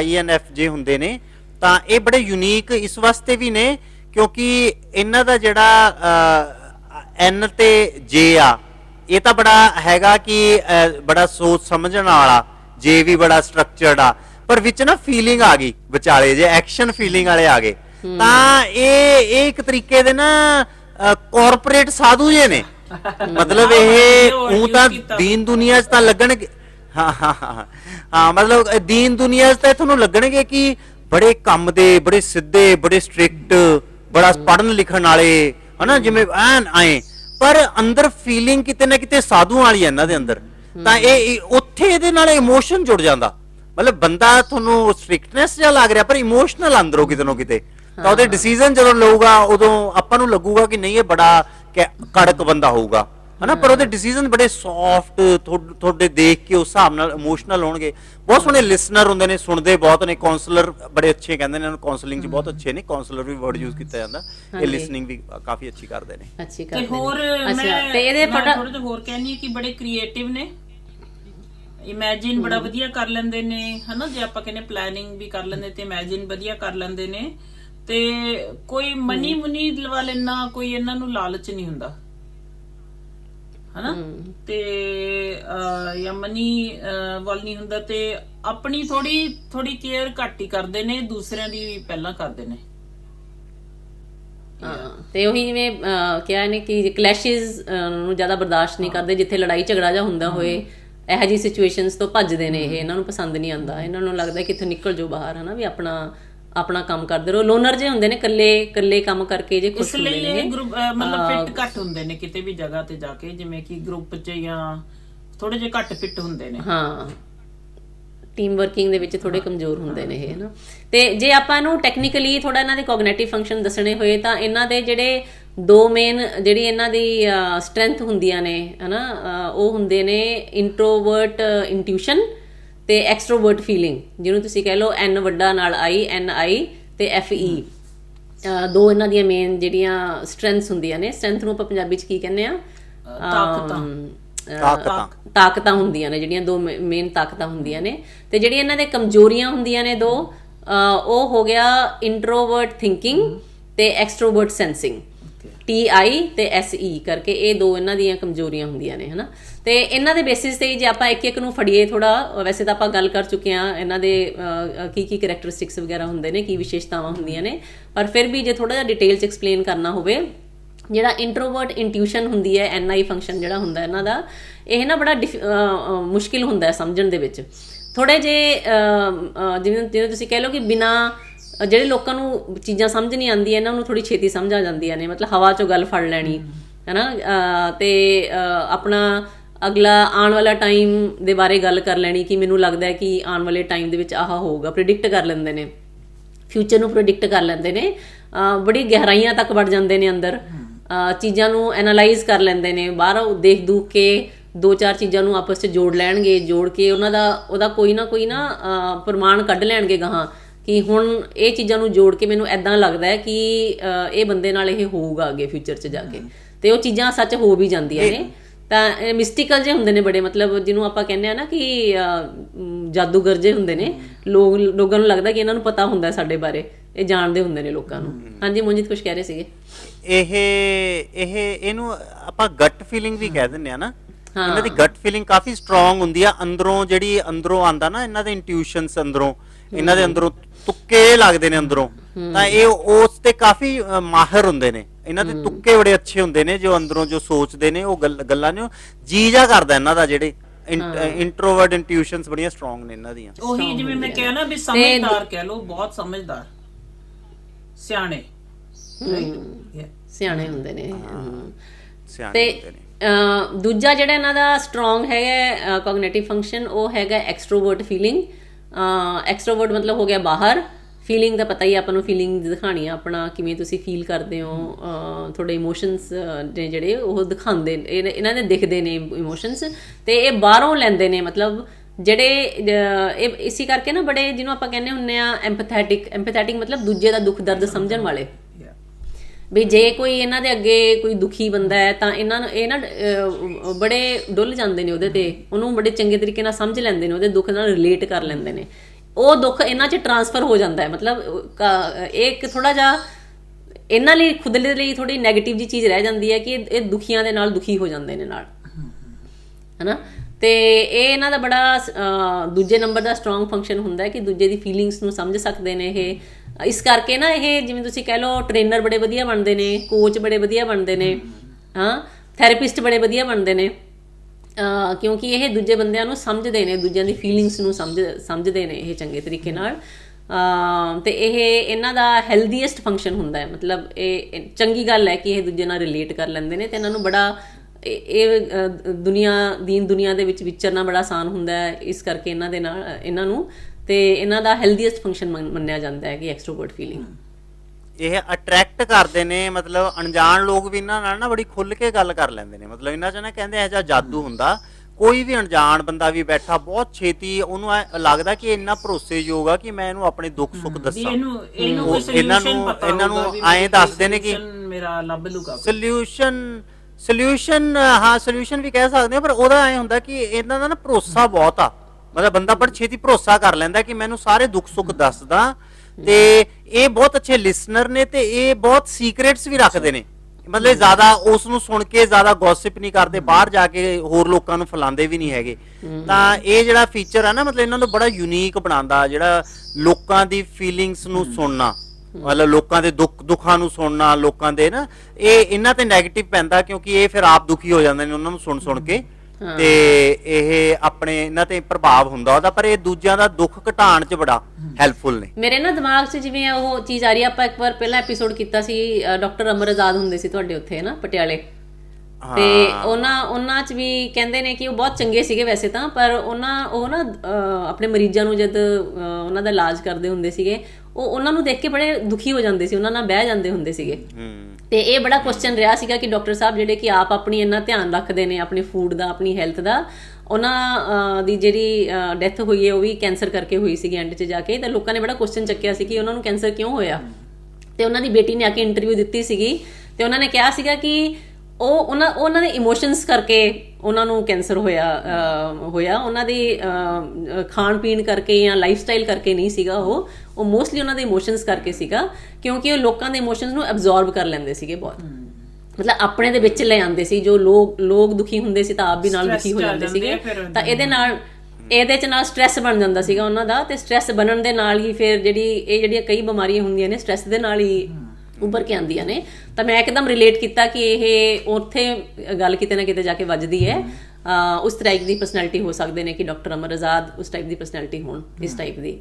[SPEAKER 3] INFJ ਹੁੰਦੇ ਨੇ ਤਾਂ ਇਹ ਬੜੇ ਯੂਨੀਕ ਇਸ ਵਾਸਤੇ ਵੀ ਨੇ ਕਿਉਂਕਿ ਇਹਨਾਂ ਦਾ ਜਿਹੜਾ ਐਨ ਤੇ ਜੇ ਆ। ਇਹ ਤਾਂ ਬੜਾ ਹੈਗਾ ਕਿ ਬੜਾ ਸੋਚ ਸਮਝਣ ਵਾਲਾ ਜੇ ਵੀ ਬੜਾ ਸਟਰਕਚਰਡ ਆ। ਪਰ ਵਿੱਚ ਨਾ ਫੀਲਿੰਗ ਆ ਗਈ ਵਿਚਾਲੇ ਜੇ ਐਕਸ਼ਨ ਫੀਲਿੰਗ ਵਾਲੇ ਆ ਗਏ। ਤਾਂ ਇਹ ਇਹ ਇੱਕ ਤਰੀਕੇ ਦੇ ਨਾ ਕਾਰਪੋਰੇਟ ਸਾਧੂ ਜੇ ਨੇ। ਮਤਲਬ ਇਹ
[SPEAKER 1] ਉਹ
[SPEAKER 3] ਤਾਂ। ਦੀਨ ਦੁਨੀਆ 'ਚ ਤਾਂ ਲੱਗਣਗੇ। ਹਾਂ ਹਾਂ ਮਤਲਬ ਦੀਨ ਦੁਨੀਆ 'ਚ ਤਾਂ ਤੁਹਾਨੂੰ ਲੱਗਣਗੇ ਕਿ ਬੜੇ ਕੰਮ ਦੇ ਬੜੇ ਸਿੱਧੇ ਬੜੇ ਸਟ੍ਰਿਕਟ ਬੜਾ ਪੜਨ ਲਿਖਣ ਵਾਲੇ ਹਨਾ ਜਿਵੇਂ ਐਨ ਆਏ। ਪਰ ਅੰਦਰ ਫੀਲਿੰਗ ਕਿਤੇ ਨਾ ਕਿਤੇ ਸਾਧੂਆਂ ਵਾਲੀ ਹੈ ਇਹਨਾਂ ਦੇ ਅੰਦਰ। ਤਾਂ ਇਹ ਉੱਥੇ ਇਹਦੇ ਨਾਲ ਇਮੋਸ਼ਨ ਜੁੜ ਜਾਂਦਾ। ਮਤਲਬ ਬੰਦਾ ਤੁਹਾਨੂੰ ਸਟ੍ਰਿਕਟਨੈਸ ਜਿਹਾ ਲੱਗ ਰਿਹਾ ਪਰ ਇਮੋਸ਼ਨਲ ਅੰਦਰੋਂ ਕਿਤੇ ਨਾ ਕਿਤੇ। ਤਾਂ ਉਹਦੇ ਡਿਸੀਜਨ ਜਦੋਂ ਲਊਗਾ ਉਦੋਂ ਆਪਾਂ ਨੂੰ ਲੱਗੂਗਾ ਕਿ ਨਹੀਂ ਇਹ ਬੜਾ ਕੜਕ ਬੰਦਾ ਹੋਊਗਾ। ਹਨਾ ਪਰ ਉਹਦੇ ਡਿਸੀਜਨ ਬੜੇ ਸੌਫਟ ਤੁਹਾਡੇ ਦੇਖ ਕੇ ਉਸ ਹਿਸਾਬ ਨਾਲ ਇਮੋਸ਼ਨਲ ਹੋਣਗੇ। ਬਹੁਤ ਸੋਹਣੇ ਲਿਸਨਰ ਹੁੰਦੇ ਨੇ ਸੁਣਦੇ ਬਹੁਤ ਨੇ ਕਾਉਂਸਲਰ ਬੜੇ ਅੱਛੇ ਕਹਿੰਦੇ ਨੇ ਕਾਉਂਸਲਿੰਗ 'ਚ ਬਹੁਤ ਅੱਛੇ ਨੇ ਕਾਉਂਸਲਰ ਵੀ ਵਰਡ ਯੂਜ਼ ਕੀਤਾ ਜਾਂਦਾ। ਇਹ। ਲਿਸਨਿੰਗ ਵੀ ਕਾਫੀ ਅੱਛੀ ਕਰਦੇ ਨੇ।
[SPEAKER 2] ਅੱਛੀ ਕਰਦੇ
[SPEAKER 1] ਹੋਰ
[SPEAKER 2] ਨੇ।
[SPEAKER 1] ਮੈਂ
[SPEAKER 2] ਅੱਛਾ ਤੇ ਇਹਦੇ ਫਟਾ
[SPEAKER 1] ਥੋੜਾ ਜਿਹਾ ਹੋਰ ਕਹਿੰਨੀ ਹੈ ਕਿ ਬੜੇ ਕ੍ਰੀਏਟਿਵ ਨੇ। ਇਮੇਜਿਨ ਬੜਾ ਵਧੀਆ ਕਰ ਲੈਂਦੇ ਨੇ ਹਨਾ ਜੇ ਆਪਾਂ ਕਹਿੰਨੇ ਪਲੈਨਿੰਗ ਵੀ ਕਰ ਲੈਂਦੇ ਤੇ ਇਮੇਜਿਨ ਵਧੀਆ ਕਰ ਲੈਂਦੇ ਨੇ। ਤੇ ਕੋਈ ਮਨੀ ਮੁਨੀ ਵੱਲ ਇੰਨਾ ਕੋਈ ਇਹਨਾਂ ਨੂੰ ਲਾਲਚ ਨਹੀਂ ਹੁੰਦਾ। ਹਨਾ? ਤੇ ਅਹ, ਜਾਂ ਮਨੀ ਅਹ, ਵੱਲ ਨਹੀਂ ਹੁੰਦਾ ਤੇ ਆਪਣੀ ਥੋੜੀ ਥੋੜੀ ਕੇਅਰ ਘੱਟ ਹੀ ਕਰਦੇ ਨੇ ਦੂਸਰਿਆਂ ਦੀ ਪਹਿਲਾਂ ਕਰਦੇ ਨੇ।
[SPEAKER 2] ਤੇ ਉਹੀ ਜਿਵੇਂ ਕਿਹਾ ਇਹਨੇ ਕਿ ਕਲੈਸ਼ਸ ਨੂੰ ਜ਼ਿਆਦਾ ਬਰਦਾਸ਼ਤ ਨਹੀਂ ਕਰਦੇ ਜਿੱਥੇ ਲੜਾਈ ਝਗੜਾ ਜਾ ਹੁੰਦਾ ਹੋਏ ਇਹੋ ਜਿਹੀ ਸਿਚੁਏਸ਼ਨਸ ਤੋਂ ਭੱਜਦੇ ਨੇ ਇਹ ਇਹਨਾਂ ਨੂੰ ਪਸੰਦ ਨਹੀਂ ਆਉਂਦਾ। ਇਹਨਾਂ ਨੂੰ ਲੱਗਦਾ ਕਿ ਇੱਥੋਂ ਨਿਕਲ ਜਾਓ ਬਾਹਰ ਹਨਾ ਵੀ ਆਪਣਾ ਆਪਣਾ ਕੰਮ ਕਰਦੇ ਰਹੋ। ਲੋਨਰ ਜੇ ਹੁੰਦੇ ਨੇ ਇਕੱਲੇ ਇਕੱਲੇ ਕੰਮ ਕਰਕੇ ਜੇ ਖੁਸ਼
[SPEAKER 1] ਇਸ
[SPEAKER 2] ਹੁੰਦੇ
[SPEAKER 1] ਲਈ
[SPEAKER 2] ਨੇ
[SPEAKER 1] ਇਹ ਗਰੁੱਪ ਮਤਲਬ ਫਿੱਟ ਘੱਟ ਹੁੰਦੇ ਨੇ ਕਿਤੇ ਵੀ ਜਗ੍ਹਾ ਤੇ ਜਾ ਕੇ ਜਿਵੇਂ ਕਿ ਗਰੁੱਪ 'ਚ ਜਾਂ ਥੋੜੇ ਜਿਹਾ ਘੱਟ ਫਿੱਟ ਹੁੰਦੇ ਨੇ।
[SPEAKER 2] ਹਾਂ। ਟੀਮ ਵਰਕਿੰਗ ਦੇ ਵਿੱਚ ਥੋੜੇ ਕਮਜ਼ੋਰ ਹੁੰਦੇ ਨੇ ਇਹ ਹਨਾ। ਤੇ ਜੇ ਆਪਾਂ ਇਹਨੂੰ ਟੈਕਨੀਕਲੀ ਥੋੜਾ ਇਹਨਾਂ ਦੇ ਕੋਗਨੀਟਿਵ ਫੰਕਸ਼ਨ ਦੱਸਣੇ ਹੋਏ ਤਾਂ ਇਹਨਾਂ ਦੇ ਜਿਹੜੇ ਦੋ ਮੇਨ ਜਿਹੜੀ ਇਹਨਾਂ ਦੀ ਸਟਰੈਂਥ ਹੁੰਦੀਆਂ ਨੇ ਹਨਾ ਉਹ ਹੁੰਦੇ ਨੇ ਇੰਟਰੋਵਰਟ ਇੰਟਿਊਸ਼ਨ ਤੇ ਐਕਸਟਰੋਵਰਟ ਫੀਲਿੰਗ ਜਿਹਨੂੰ ਤੁਸੀਂ ਕਹਿ ਲਓ ਐਨ ਵੱਡਾ ਨਾਲ ਆਈ ਐਨ ਆਈ ਤੇ ਐਫ ਈ ਦੋ ਇਹਨਾਂ ਦੀਆਂ ਮੇਨ ਜਿਹੜੀਆਂ ਸਟਰੈਂਥਸ ਹੁੰਦੀਆਂ ਨੇ ਸਟਰੈਂਥ ਨੂੰ ਆਪਾਂ ਪੰਜਾਬੀ ਚ ਕੀ ਕਹਿੰਦੇ ਆ?
[SPEAKER 1] ਤਾਕਤਾਂ।
[SPEAKER 3] ਤਾਕਤਾਂ।
[SPEAKER 2] ਤਾਕਤਾਂ ਹੁੰਦੀਆਂ ਨੇ ਜਿਹੜੀਆਂ ਦੋ ਮੇਨ ਤਾਕਤਾਂ ਹੁੰਦੀਆਂ ਨੇ। ਤੇ ਜਿਹੜੀਆਂ ਇਹਨਾਂ ਦੇ ਕਮਜ਼ੋਰੀਆਂ ਹੁੰਦੀਆਂ ਨੇ ਦੋ ਉਹ ਹੋ ਗਿਆ ਇੰਟਰੋਵਰਟ ਥਿੰਕਿੰਗ ਤੇ ਐਕਸਟਰੋਵਰਟ ਸੈਂਸਿੰਗ ਟੀ ਆਈ ਤੇ ਐਸ ਈ ਕਰਕੇ ਇਹ ਦੋ ਇਹਨਾਂ ਦੀਆਂ ਕਮਜ਼ੋਰੀਆਂ ਹੁੰਦੀਆਂ ਨੇ ਹਨਾ? ਤੇ ਇਹਨਾਂ ਦੇ ਬੇਸਿਸ ਤੇ ਹੀ ਜੇ ਆਪਾਂ ਇੱਕ ਇੱਕ ਨੂੰ ਫੜੀਏ ਥੋੜਾ ਵੈਸੇ ਤਾਂ ਆਪਾਂ ਗੱਲ ਕਰ ਚੁੱਕੇ ਆ ਇਹਨਾਂ ਦੇ ਕੀ ਕੀ ਕੈਰੈਕਟਰਿਸਟਿਕਸ ਵਗੈਰਾ ਹੁੰਦੇ ਨੇ ਕੀ ਵਿਸ਼ੇਸ਼ਤਾਵਾਂ ਹੁੰਦੀਆਂ ਨੇ। ਪਰ ਫਿਰ ਵੀ ਜੇ ਥੋੜਾ ਜਿਹਾ ਡਿਟੇਲ ਚ ਐਕਸਪਲੇਨ ਕਰਨਾ ਹੋਵੇ ਜਿਹੜਾ ਇੰਟਰੋਵਰਟ ਇੰਟਿਊਸ਼ਨ ਹੁੰਦੀ ਹੈ ਐਨਆਈ ਫੰਕਸ਼ਨ ਜਿਹੜਾ ਹੁੰਦਾ ਇਹਨਾਂ ਦਾ ਇਹ ਨਾ ਬੜਾ ਡਿਫ- ਮੁਸ਼ਕਿਲ ਹੁੰਦਾ ਹੈ ਸਮਝਣ ਦੇ ਵਿੱਚ। ਥੋੜੇ ਜੇ ਜਿਵੇਂ ਜਿਵੇਂ ਤੁਸੀਂ ਕਹਿ ਲਓ ਕਿ ਬਿਨਾ ਜਿਹੜੇ ਲੋਕਾਂ ਨੂੰ ਚੀਜ਼ਾਂ ਸਮਝ ਨਹੀਂ ਆਉਂਦੀਆਂ ਇਹਨਾਂ ਨੂੰ ਥੋੜੀ ਛੇਤੀ ਸਮਝ ਆ ਜਾਂਦੀਆਂ ਨੇ ਮਤਲਬ ਹਵਾ ਚੋਂ ਗੱਲ ਫੜ ਲੈਣੀ ਹੈਨਾ? ਅਹ, ਤੇ ਆਪਣਾ ਅਗਲਾ ਆਉਣ ਵਾਲਾ ਟਾਈਮ ਦੇ ਬਾਰੇ ਗੱਲ ਕਰ ਲੈਣੀ ਕਿ ਮੈਨੂੰ ਲੱਗਦਾ ਹੈ ਕਿ ਆਉਣ ਵਾਲੇ ਟਾਈਮ ਦੇ ਵਿੱਚ ਆਹ ਹੋਊਗਾ। ਪ੍ਰਿਡਿਕਟ ਕਰ ਲੈਂਦੇ ਨੇ। ਫਿਊਚਰ ਨੂੰ ਪ੍ਰੈਡਿਕਟ ਕਰ ਲੈਂਦੇ ਨੇ। ਬੜੀ ਗਹਿਰਾਈਆਂ ਤੱਕ ਵੜ ਜਾਂਦੇ ਨੇ ਅੰਦਰ। ਚੀਜ਼ਾਂ ਨੂੰ ਐਨਾਲਾਈਜ਼ ਕਰ ਲੈਂਦੇ ਨੇ। ਬਾਹਰੋਂ ਦੇਖ ਦੂਖ ਕੇ ਦੋ ਚਾਰ ਚੀਜ਼ਾਂ ਨੂੰ ਆਪਸ 'ਚ ਜੋੜ ਲੈਣਗੇ ਜੋੜ ਕੇ ਉਹਨਾਂ ਦਾ ਉਹਦਾ ਕੋਈ ਨਾ ਕੋਈ ਨਾ ਪ੍ਰਮਾਣ ਕੱਢ ਲੈਣਗੇ ਗਾਹਾਂ ਕਿ ਹੁਣ ਇਹ ਚੀਜ਼ਾਂ ਨੂੰ ਜੋੜ ਕੇ ਮੈਨੂੰ ਐਦਾਂ ਲੱਗਦਾ ਹੈ ਕਿ ਇਹ ਬੰਦੇ ਨਾਲ ਇਹ ਹੋਊਗਾ ਅੱਗੇ ਫਿਊਚਰ 'ਚ ਜਾ ਕੇ। ਤੇ ਉਹ ਚੀਜ਼ਾਂ ਸੱਚ ਹੋ ਵੀ ਜਾਂਦੀਆਂ ਨੇ। ਤਾਂ ਮਿਸਟੀਕਲ ਜੇ ਹੁੰਦੇ ਨੇ ਬੜੇ ਮਤਲਬ ਜਿਹਨੂੰ ਆਪਾਂ ਕਹਿੰਦੇ ਆ ਨਾ ਕਿ ਜਾਦੂਗਰ ਜੇ ਹੁੰਦੇ ਨੇ ਲੋਕ ਲੋਕਾਂ ਨੂੰ ਲੱਗਦਾ ਕਿ ਇਹਨਾਂ ਨੂੰ ਪਤਾ ਹੁੰਦਾ ਸਾਡੇ ਬਾਰੇ ਇਹ ਜਾਣਦੇ ਹੁੰਦੇ ਨੇ ਲੋਕਾਂ ਨੂੰ। ਹਾਂਜੀ ਮਨਜੀਤ ਕੁਝ ਕਹਿ ਰਹੇ ਸੀਗੇ?
[SPEAKER 3] ਇਹ ਇਹ ਇਹਨੂੰ ਆਪਾਂ ਗਟ ਫੀਲਿੰਗ ਵੀ ਕਹਿ ਦਿੰਦੇ ਆ ਨਾ। ਇਹਨਾਂ ਦੀ ਗਟ ਫੀਲਿੰਗ ਕਾਫੀ ਸਟਰੋਂਗ ਹੁੰਦੀ ਆ ਅੰਦਰੋਂ ਜਿਹੜੀ ਅੰਦਰੋਂ ਆਂਦਾ ਨਾ ਇਹਨਾਂ ਦੇ ਇੰਟਿਊਸ਼ਨਸ ਅੰਦਰੋਂ ਇਹਨਾਂ ਦੇ ਅੰਦਰੋਂ ਤੁੱਕੇ ਲੱਗਦੇ ਨੇ ਅੰਦਰੋਂ। ਤਾਂ ਇਹ ਉਸ ਤੇ ਕਾਫੀ ਮਾਹਿਰ ਹੁੰਦੇ ਨੇ। ਇਹਨਾਂ ਦੇ ਤੁੱਕੇ ਬੜੇ ਅੱਛੇ ਹੁੰਦੇ ਨੇ ਜੋ ਅੰਦਰੋਂ ਜੋ ਸੋਚਦੇ ਨੇ ਉਹ ਗੱਲ- ਨੇ ਉਹ ਜੀ ਜਾ ਕਰਦਾ ਇਹਨਾਂ ਦਾ ਜਿਹੜੇ ਇੰਟਰੋਵਰਟ ਇੰਟਿਊਸ਼ਨਸ ਬੜੀਆਂ ਸਟਰੋਂਗ ਨੇ ਇਹਨਾਂ ਦੀਆਂ।
[SPEAKER 1] ਉਹੀ ਜਿਵੇਂ ਮੈਂ ਕਿਹਾ ਨਾ ਵੀ ਸਮਝਦਾਰ ਕਹਿ ਲੋ ਬਹੁਤ ਸਮਝਦਾਰ। ਸਿਆਣੇ.
[SPEAKER 2] ਸਿਆਣੇ ਹੁੰਦੇ ਨੇ।
[SPEAKER 3] ਸਿਆਣੇ ਹੁੰਦੇ ਨੇ।
[SPEAKER 2] ਦੂਜਾ ਜਿਹੜਾ ਇਹਨਾਂ ਦਾ ਸਟਰੋਂਗ ਹੈਗਾ ਕੋਗਨੀਟਿਵ ਫੰਕਸ਼ਨ ਉਹ ਹੈਗਾ ਐਕਸਟਰੋਵਰਟ ਫੀਲਿੰਗ ਐਕਸਟਰੋਵਰਟ ਮਤਲਬ ਹੋ ਗਿਆ ਬਾਹਰ। ਫੀਲਿੰਗ ਦਾ ਪਤਾ ਹੀ ਆਪਾਂ ਨੂੰ ਫੀਲਿੰਗ ਦਿਖਾਣੀ ਆ ਆਪਣਾ ਕਿਵੇਂ ਤੁਸੀਂ ਫੀਲ ਕਰਦੇ ਹੋ ਤੁਹਾਡੇ ਇਮੋਸ਼ਨਸ ਨੇ ਜਿਹੜੇ ਉਹ ਦਿਖਾਉਂਦੇ ਨੇ ਇਹ- ਇਹਨਾਂ ਦੇ ਦਿਖਦੇ ਨੇ ਇਮੋਸ਼ਨਸ ਤੇ ਇਹ ਬਾਹਰੋਂ ਲੈਂਦੇ ਨੇ ਮਤਲਬ ਜਿਹੜੇ ਇਹ ਇਸੇ ਕਰਕੇ ਨਾ ਬੜੇ ਜਿਹਨੂੰ ਆਪਾਂ ਕਹਿੰਦੇ ਹੁੰਨੇ ਆ ਐਮਪੈਥੈਟਿਕ ਐਮਪੈਥੈਟਿਕ ਮਤਲਬ ਦੂਜੇ ਦਾ ਦੁੱਖ ਦਰਦ ਸਮਝਣ ਵਾਲੇ। ਵੀ ਜੇ ਕੋਈ ਇਹਨਾਂ ਦੇ ਅੱਗੇ ਕੋਈ ਦੁਖੀ ਬੰਦਾ ਹੈ ਤਾਂ ਇਹਨਾਂ ਨੂੰ ਇਹ ਨਾ ਬੜੇ ਡੁੱਲ ਜਾਂਦੇ ਨੇ ਉਹਦੇ ਤੇ ਉਹਨੂੰ ਬੜੇ ਚੰਗੇ ਤਰੀਕੇ ਨਾਲ ਸਮਝ ਲੈਂਦੇ ਨੇ ਉਹਦੇ ਦੁੱਖ ਨਾਲ ਰਿਲੇਟ ਕਰ ਲੈਂਦੇ ਨੇ। ਉਹ ਦੁੱਖ ਇਹਨਾਂ 'ਚ ਟਰਾਂਸਫਰ ਹੋ ਜਾਂਦਾ ਹੈ। ਮਤਲਬ ਇਹ ਇੱਕ ਥੋੜਾ ਜਿਹਾ ਇਹਨਾਂ ਲਈ, ਖੁਦ ਦੇ ਲਈ ਥੋੜੀ 네ਗੇਟਿਵ ਜੀ ਚੀਜ਼ ਰਹਿ ਜਾਂਦੀ ਹੈ ਕਿ ਇਹ ਦੁਖੀਆਂ ਦੇ ਨਾਲ ਦੁਖੀ ਹੋ ਜਾਂਦੇ ਨੇ ਨਾਲ। ਹਨਾ? ਤੇ ਇਹ ਇਹਨਾਂ ਦਾ ਬੜਾ ਦੂਜੇ ਨੰਬਰ ਦਾ ਸਟਰੋਂਗ ਫੰਕਸ਼ਨ ਹੁੰਦਾ ਹੈ ਕਿ ਦੂਜੇ ਦੀ ਫੀਲਿੰਗਸ ਨੂੰ ਸਮਝ ਸਕਦੇ ਨੇ ਇਹ। ਇਸ ਕਰਕੇ ਨਾ ਇਹ ਜਿਵੇਂ ਤੁਸੀਂ ਕਹਿ ਲਓ ਟ੍ਰੇਨਰ ਬੜੇ ਵਧੀਆ ਬਣਦੇ ਨੇ ਕੋਚ ਬੜੇ ਵਧੀਆ ਬਣਦੇ ਨੇ, ਹਾਂ ਥੈਰੇਪਿਸਟ ਬੜੇ ਵਧੀਆ ਬਣਦੇ ਨੇ। ਕਿਉਂਕਿ ਇਹ ਦੂਜੇ ਬੰਦਿਆਂ ਨੂੰ ਸਮਝਦੇ ਨੇ ਦੂਜਿਆਂ ਦੀ ਫੀਲਿੰਗਸ ਨੂੰ ਸਮਝ ਸਮਝਦੇ ਨੇ ਇਹ ਚੰਗੇ ਤਰੀਕੇ ਨਾਲ। ਅਹ, ਤੇ ਇਹ ਇਹਨਾਂ ਦਾ ਹੈਲਦੀਐਸਟ ਫੰਕਸ਼ਨ ਹੁੰਦਾ ਹੈ। ਮਤਲਬ ਇਹ ਚੰਗੀ ਗੱਲ ਹੈ ਕਿ ਇਹ ਦੂਜੇ ਨਾਲ ਰਿਲੇਟ ਕਰ ਲੈਂਦੇ ਨੇ ਤੇ ਇਹਨਾਂ ਨੂੰ ਬੜਾ ਇਹ ਦੁਨੀਆ ਦੀਨ ਦੁਨੀਆ ਦੇ ਵਿੱਚ ਵਿਚਰਨਾ ਬੜਾ ਆਸਾਨ ਹੁੰਦਾ ਹੈ ਇਸ ਕਰਕੇ ਇਹਨਾਂ ਦੇ ਨਾਲ ਇਹਨਾਂ ਨੂੰ। ਤੇ ਇਹਨਾਂ ਦਾ ਹੈਲਦੀਐਸਟ ਫੰਕਸ਼ਨ ਮੰਨਿਆ ਜਾਂਦਾ ਹੈ ਕਿ ਐਕਸਟ੍ਰੋਵਰਟ ਫੀਲਿੰਗ
[SPEAKER 3] ਇਹ ਅਟਰੈਕਟ ਕਰਦੇ ਨੇ ਮਤਲਬ ਅਣਜਾਣ ਲੋਕ ਵੀ ਇਹਨਾਂ ਨਾਲ ਨਾ ਬੜੀ ਖੁੱਲ ਕੇ ਗੱਲ ਕਰ ਲੈਂਦੇ ਨੇ। ਮਤਲਬ ਇਹਨਾਂ 'ਚ ਨਾ ਕਹਿੰਦੇ ਇਹ ਜਿਹਾ ਜਾਦੂ ਹੁੰਦਾ ਕੋਈ ਵੀ ਅਣਜਾਣ ਬੰਦਾ ਵੀ ਬੈਠਾ ਬਹੁਤ ਛੇਤੀ ਉਹਨੂੰ ਲੱਗਦਾ ਕਿ ਇੰਨਾ ਭਰੋਸੇਯੋਗ ਆ ਕਿ ਮੈਂ ਇਹਨੂੰ ਆਪਣੇ ਦੁੱਖ ਸੁੱਖ ਦੱਸਾਂ।
[SPEAKER 1] ਇਹਨੂੰ ਇਹਨੂੰ ਕੋਈ
[SPEAKER 3] ਇਹਨਾਂ
[SPEAKER 1] ਸੋਲੂਸ਼ਨ
[SPEAKER 3] ਨੂੰ-
[SPEAKER 1] ਪਤਾ
[SPEAKER 3] ਇਹਨਾਂ ਨੂੰ
[SPEAKER 1] ਹੋਊਗਾ ਵੀ
[SPEAKER 3] ਐਂ ਦੱਸਦੇ ਨੇ ਕਿ-
[SPEAKER 1] ਮੇਰਾ ਲੱਭ ਲੂਗਾ
[SPEAKER 3] ਸੋਲੂਸ਼ਨ ਸੋਲੂਸ਼ਨ ਹਾਂ ਸੋਲੂਸ਼ਨ ਵੀ ਕਹਿ ਸਕਦੇ ਆ ਪਰ ਉਹਦਾ ਐ ਹੁੰਦਾ ਕਿ ਇਹਨਾਂ ਦਾ ਨਾ ਭਰੋਸਾ ਬਹੁਤ ਆ। ਮਤਲਬ ਬੰਦਾ ਬੜ ਛੇਤੀ ਭਰੋਸਾ ਕਰ ਲੈਂਦਾ ਕਿ ਮੈਨੂੰ ਸਾਰੇ ਦੁੱਖ ਸੁੱਖ ਦੱਸਦਾ ਤੇ ਇਹ ਬਹੁਤ ਅੱਛੇ ਲਿਸਨਰ ਨੇ ਤੇ ਇਹ ਬਹੁਤ ਸੀਕ੍ਰੇਟਸ ਵੀ ਰੱਖਦੇ ਨੇ। ਮਤਲਬ ਜ਼ਿਆਦਾ ਉਸ ਨੂੰ ਸੁਣ ਕੇ ਜ਼ਿਆਦਾ ਗੌਸਿਪ ਨਹੀਂ ਕਰਦੇ, ਬਾਹਰ ਜਾ ਕੇ ਹੋਰ ਲੋਕਾਂ ਨੂੰ ਫੈਲਾਉਂਦੇ ਵੀ ਨਹੀਂ ਹੈਗੇ। ਤਾਂ ਇਹ ਜਿਹੜਾ ਫੀਚਰ ਆ ਨਾ, ਮਤਲਬ ਇਹਨਾਂ ਨੂੰ ਬੜਾ ਯੂਨੀਕ ਬਣਾਉਂਦਾ, ਜਿਹੜਾ ਲੋਕਾਂ ਦੀ ਫੀਲਿੰਗਸ ਨੂੰ ਸੁਣਨਾ, ਮਤਲਬ ਲੋਕਾਂ ਦੇ ਦੁੱਖ ਦੁੱਖਾਂ ਨੂੰ ਸੁਣਨਾ, ਲੋਕਾਂ ਦੇ ਨਾ, ਇਹ ਇਹਨਾਂ ਤੇ 네ਗੇਟਿਵ ਪੈਂਦਾ ਕਿਉਂਕਿ ਇਹ ਫਿਰ ਆਪ ਦੁਖੀ ਹੋ ਜਾਂਦੇ ਨੇ, ਉਹਨਾਂ ਨੂੰ ਸੁਣ ਸੁਣ ਕੇ। ਤੇ ਇਹ ਆਪਣੇ ਇਹਨਾਂ ਤੇ ਪ੍ਰਭਾਵ ਹੁੰਦਾ ਉਹਦਾ ਪਰ ਇਹ ਦੂਜਿਆਂ ਦਾ ਦੁੱਖ ਘਟਾਉਣ 'ਚ ਬੜਾ ਹੈਲਪਫੁਲ ਨੇ।
[SPEAKER 2] ਮੇਰੇ ਨਾ ਦਿਮਾਗ 'ਚ ਜਿਵੇਂ ਉਹ ਚੀਜ਼ ਆ ਰਹੀ ਆ ਆਪਾਂ ਇੱਕ ਵਾਰ ਪਹਿਲਾਂ ਐਪੀਸੋਡ ਕੀਤਾ ਸੀ ਡਾਕਟਰ ਅਮਰ ਆਜ਼ਾਦ ਹੁੰਦੇ ਸੀ ਤੁਹਾਡੇ ਉੱਥੇ ਨਾ ਪਟਿਆਲੇ। ਤੇ ਉਹਨਾਂ ਉਹਨਾਂ 'ਚ ਵੀ ਕਹਿੰਦੇ ਨੇ ਕਿ ਉਹ ਬਹੁਤ ਚੰਗੇ ਸੀਗੇ ਵੈਸੇ ਤਾਂ ਪਰ ਉਹਨਾਂ ਉਹ ਨਾ ਆਪਣੇ ਮਰੀਜ਼ਾਂ ਨੂੰ ਜਦ ਉਹਨਾਂ ਦਾ ਇਲਾਜ ਕਰਦੇ ਹੁੰਦੇ ਸੀਗੇ ਉਹ ਉਹਨਾਂ ਨੂੰ ਦੇਖ ਕੇ ਬੜੇ ਦੁਖੀ ਹੋ ਜਾਂਦੇ ਸੀ ਉਹਨਾਂ ਨਾਲ ਬਹਿ ਜਾਂਦੇ ਹੁੰਦੇ ਸੀਗੇ। ਤੇ ਇਹ ਬੜਾ ਕੁਐਸਚਨ ਰਿਹਾ ਸੀਗਾ ਕਿ ਡਾਕਟਰ ਸਾਹਿਬ ਜਿਹੜੇ ਕਿ ਆਪ ਆਪਣੀ ਇੰਨਾ ਧਿਆਨ ਰੱਖਦੇ ਨੇ ਆਪਣੇ ਫੂਡ ਦਾ ਆਪਣੀ ਹੈਲਥ ਦਾ ਉਹਨਾਂ ਦੀ ਜਿਹੜੀ ਡੈਥ ਹੋਈ ਹੈ ਉਹ ਵੀ ਕੈਂਸਰ ਕਰਕੇ ਹੋਈ ਸੀਗੀ ਐਂਡ 'ਚ ਜਾ ਕੇ। ਤਾਂ ਲੋਕਾਂ ਨੇ ਬੜਾ ਕੁਐਸਚਨ ਚੱਕਿਆ ਸੀ ਕਿ ਉਹਨਾਂ ਨੂੰ ਕੈਂਸਰ ਕਿਉਂ ਹੋਇਆ? ਤੇ ਉਹਨਾਂ ਦੀ ਬੇਟੀ ਨੇ ਆ ਕੇ ਇੰਟਰਵਿਊ ਦਿੱਤੀ ਸੀਗੀ। ਤੇ ਉਹਨਾਂ ਨੇ ਕਿਹਾ ਸੀਗਾ ਕਿ ਉਹ ਉਹਨਾਂ ਉਹਨਾਂ ਦੇ ਇਮੋਸ਼ਨਸ ਕਰਕੇ ਉਹਨਾਂ ਨੂੰ ਕੈਂਸਰ ਹੋਇਆ ਹੋਇਆ। ਉਹਨਾਂ ਦੀ ਖਾਣ ਪੀਣ ਕਰਕੇ ਜਾਂ ਲਾਈਫ ਸਟਾਈਲ ਕਰਕੇ ਨਹੀਂ ਸੀਗਾ ਉਹ। ਉਹ ਮੋਸਟਲੀ ਉਹਨਾਂ ਦੇ ਇਮੋਸ਼ਨਸ ਕਰਕੇ ਸੀਗਾ ਕਿਉਂਕਿ ਉਹ ਲੋਕਾਂ ਦੇ ਇਮੋਸ਼ਨਸ ਨੂੰ ਅਬਜ਼ੌਰਬ ਕਰ ਲੈਂਦੇ ਸੀਗੇ ਬਹੁਤ। ਮਤਲਬ ਆਪਣੇ ਦੇ ਵਿੱਚ ਲੈ ਆਉਂਦੇ ਸੀ ਜੋ ਲੋਕ ਲੋਕ ਦੁਖੀ ਹੁੰਦੇ ਸੀ ਤਾਂ ਆਪ ਵੀ ਨਾਲ ਦੁਖੀ ਹੋ ਜਾਂਦੇ ਸੀਗੇ। ਤਾਂ ਇਹਦੇ ਨਾਲ ਇਹਦੇ ਚ ਨਾਲ ਸਟ੍ਰੈਸ ਬਣ ਜਾਂਦਾ ਸੀਗਾ ਉਹਨਾਂ ਦਾ। ਤੇ ਸਟ੍ਰੈਸ ਬਣਨ ਦੇ ਨਾਲ ਹੀ ਫਿਰ ਜਿਹੜੀ ਇਹ ਜਿਹੜੀਆਂ ਕਈ ਬਿਮਾਰੀਆਂ ਹੁੰਦੀਆਂ ਨੇ ਸਟ੍ਰੈਸ ਦੇ ਨਾਲ ਹੀ। ਉੱਭਰ ਕੇ ਆਉਂਦੀਆਂ ਨੇ। ਤਾਂ ਮੈਂ ਇੱਕਦਮ ਰਿਲੇਟ ਕੀਤਾ ਕਿ ਇਹ ਉੱਥੇ ਗੱਲ ਕਿਤੇ ਨਾ ਕਿਤੇ ਜਾ ਕੇ ਵੱਜਦੀ ਹੈ। ਉਸ ਟਾਈਪ ਦੀ ਪਰਸਨੈਲਿਟੀ ਹੋ ਸਕਦੇ ਨੇ ਕਿ ਡਾਕਟਰ ਅਮਰ ਆਜ਼ਾਦ ਉਸ ਟਾਈਪ ਦੀ ਪਰਸਨੈਲਿਟੀ ਹੋਣ ਇਸ ਟਾਈਪ ਦੀ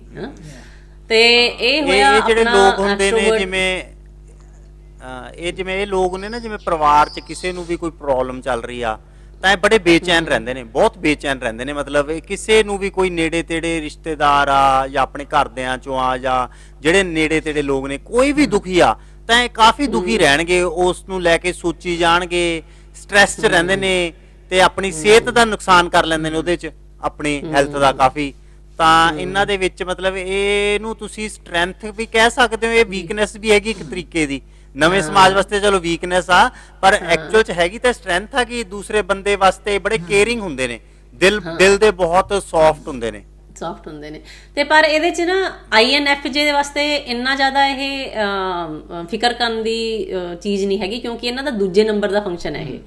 [SPEAKER 2] ਤੇ ਇਹ ਹੋਇਆ
[SPEAKER 3] ਇਹ ਜਿਹੜੇ ਲੋਕ ਹੁੰਦੇ ਨੇ ਜਿਵੇਂ ਇਹ ਜਿਵੇਂ ਇਹ ਲੋਕ ਨੇ ਨਾ ਜਿਵੇਂ ਪਰਿਵਾਰ 'ਚ ਕਿਸੇ ਨੂੰ ਵੀ ਕੋਈ ਪ੍ਰੋਬਲਮ ਚੱਲ ਰਹੀ ਆ ਤਾਂ ਇਹ ਬੜੇ ਬੇਚੈਨ ਰਹਿੰਦੇ ਨੇ ਬਹੁਤ ਬੇਚੈਨ ਰਹਿੰਦੇ ਨੇ। ਮਤਲਬ ਇਹ ਕਿਸੇ ਨੂੰ ਵੀ ਕੋਈ ਨੇੜੇ ਤੇੜੇ ਰਿਸ਼ਤੇਦਾਰ ਆ ਜਾਂ ਆਪਣੇ ਘਰਦਿਆਂ ਚੋਂ ਆ ਜਾਂ ਜਿਹੜੇ ਨੇੜੇ ਤੇੜੇ ਲੋਕ ਨੇ ਕੋਈ ਵੀ ਦੁਖੀ ਆ ਤਾਂ ਇਹ ਕਾਫੀ ਦੁਖੀ ਰਹਿਣਗੇ ਉਸ ਨੂੰ ਲੈ ਕੇ ਸੋਚੀ ਜਾਣਗੇ ਸਟ੍ਰੈਸ 'ਚ ਰਹਿੰਦੇ ਨੇ ਤੇ ਆਪਣੀ ਸਿਹਤ ਦਾ ਨੁਕਸਾਨ ਕਰ ਲੈਂਦੇ ਨੇ ਉਹਦੇ 'ਚ ਆਪਣੀ ਹੈਲਥ ਦਾ ਕਾਫੀ। ਤਾਂ ਇਹਨਾਂ ਦੇ ਵਿੱਚ ਮਤਲਬ ਇਹਨੂੰ ਤੁਸੀਂ ਸਟਰੈਂਥ ਵੀ ਕਹਿ ਸਕਦੇ ਹੋ ਇਹ ਵੀਕਨੈਸ ਵੀ ਹੈਗੀ ਇੱਕ ਤਰੀਕੇ ਦੀ। ਨਵੇਂ ਸਮਾਜ ਵਾਸਤੇ ਚਲੋ ਵੀਕਨੈਸ ਆ ਪਰ ਐਕਚੁਅਲ ਚ ਹੈਗੀ ਤਾਂ ਸਟਰੈਂਥ ਆ ਕਿ ਦੂਸਰੇ ਬੰਦੇ ਵਾਸਤੇ ਬੜੇ ਕੇਅਰਿੰਗ ਹੁੰਦੇ ਨੇ। ਦਿਲ ਦਿਲ ਦੇ ਬਹੁਤ ਸੌਫਟ ਹੁੰਦੇ ਨੇ।
[SPEAKER 2] ਸੌਫਟ ਹੁੰਦੇ ਨੇ। ਤੇ ਪਰ ਇਹਦੇ ਚ ਨਾ INFJ ਦੇ ਵਾਸਤੇ ਇੰਨਾ ਜ਼ਿਆਦਾ ਇਹ ਫਿਕਰ ਕਰਨ ਦੀ ਚੀਜ਼ ਨਹੀਂ ਹੈਗੀ, ਕਿਉਂਕਿ ਇਹਨਾਂ ਦਾ ਦੂਜੇ ਨੰਬਰ ਦਾ ਫੰਕਸ਼ਨ ਹੈ ਇਹ।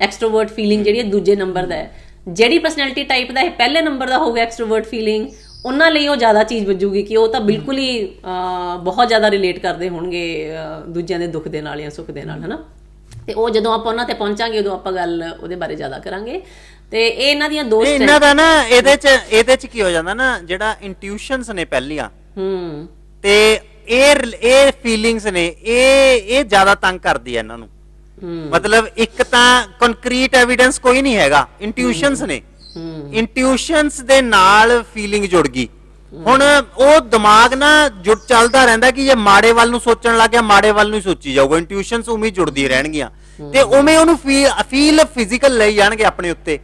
[SPEAKER 2] ਐਕਸਟ੍ਰੋਵਰਟ ਫੀਲਿੰਗ ਜਿਹੜੀ ਹੈ ਦੂਜੇ ਨੰਬਰ ਦਾ ਹੈ। ਜਿਹੜੀ ਪਰਸਨੈਲਿਟੀ ਟਾਈਪ ਦਾ ਇਹ ਪਹਿਲੇ ਨੰਬਰ ਦਾ ਹੋਊਗਾ ਐਕਸਟ੍ਰੋਵਰਟ ਫੀਲਿੰਗ ਉਹਨਾਂ ਲਈ ਉਹ ਜ਼ਿਆਦਾ ਚੀਜ਼ ਵੱਜੂਗੀ ਕਿ ਉਹ ਤਾਂ ਬਿਲਕੁਲ ਹੀ ਬਹੁਤ ਜ਼ਿਆਦਾ ਰਿਲੇਟ ਕਰਦੇ ਹੋਣਗੇ ਦੂਜਿਆਂ ਦੇ ਦੁੱਖ ਦੇ ਨਾਲ ਜਾਂ ਸੁੱਖ ਦੇ ਨਾਲ, ਹਨਾ? ਤੇ ਉਹ ਜਦੋਂ ਆਪਾਂ ਉਹਨਾਂ ਤੇ ਪਹੁੰਚਾਂਗੇ, ਉਦੋਂ ਆਪਾਂ ਗੱਲ ਉਹਦੇ ਬਾਰੇ ਜ਼ਿਆਦਾ ਕਰਾਂਗੇ। ਤੇ ਇਹ ਇਹਨਾਂ ਦੀਆਂ ਦੋ strength-
[SPEAKER 3] ਇਹਨਾਂ ਦਾ ਨਾ ਇਹਦੇ ਚ ਇਹਦੇ ਚ ਕੀ ਹੋ ਜਾਂਦਾ ਨਾ ਜਿਹੜਾ ਇੰਟਿਊਸ਼ਨਸ ਨੇ ਪਹਿਲੀਆਂ
[SPEAKER 2] ਹੂੰ।
[SPEAKER 3] ਤੇ ਇਹ ਇਹ ਫੀਲਿੰਗਸ ਨੇ ਇਹ ਇਹ ਜ਼ਿਆਦਾ ਤੰਗ ਕਰਦੀ ਹੈ ਇਹਨਾਂ ਨੂੰ।
[SPEAKER 2] ਹੂੰ।
[SPEAKER 3] ਮਤਲਬ ਇੱਕ ਤਾਂ ਕੰਕਰੀਟ ਐਵੀਡੈਂਸ ਕੋਈ ਨਹੀਂ ਹੈਗਾ ਇੰਟਿਊਸ਼ਨਸ ਨੇ।
[SPEAKER 2] ਹੂੰ।
[SPEAKER 3] ਇੰਟਿਊਸ਼ਨਸ ਦੇ ਨਾਲ ਫੀਲਿੰਗ ਜੁੜ ਗਈ। ਹੁਣ ਉਹ ਦਿਮਾਗ ਨਾ ਜੁੜ ਚੱਲਦਾ ਰਹਿੰਦਾ ਕਿ ਜੇ ਮਾੜੇ ਵੱਲ ਨੂੰ ਸੋਚਣ ਲੱਗ ਗਿਆ ਮਾੜੇ ਵੱਲ ਨੂੰ ਹੀ ਸੋਚੀ ਜਾਊਗਾ। ਇੰਟੂਇਸ਼ਨਸ ਉਵੇਂ ਹੀ ਜੁੜਦੀਆਂ ਰਹਿਣਗੀਆਂ। ਤੇ ਉਵੇਂ ਉਹਨੂੰ ਫੀਲ ਫਿਜ਼ੀਕਲ ਲਈ ਜਾਣਗੇ ਆਪਣੇ ਉੱਤੇ।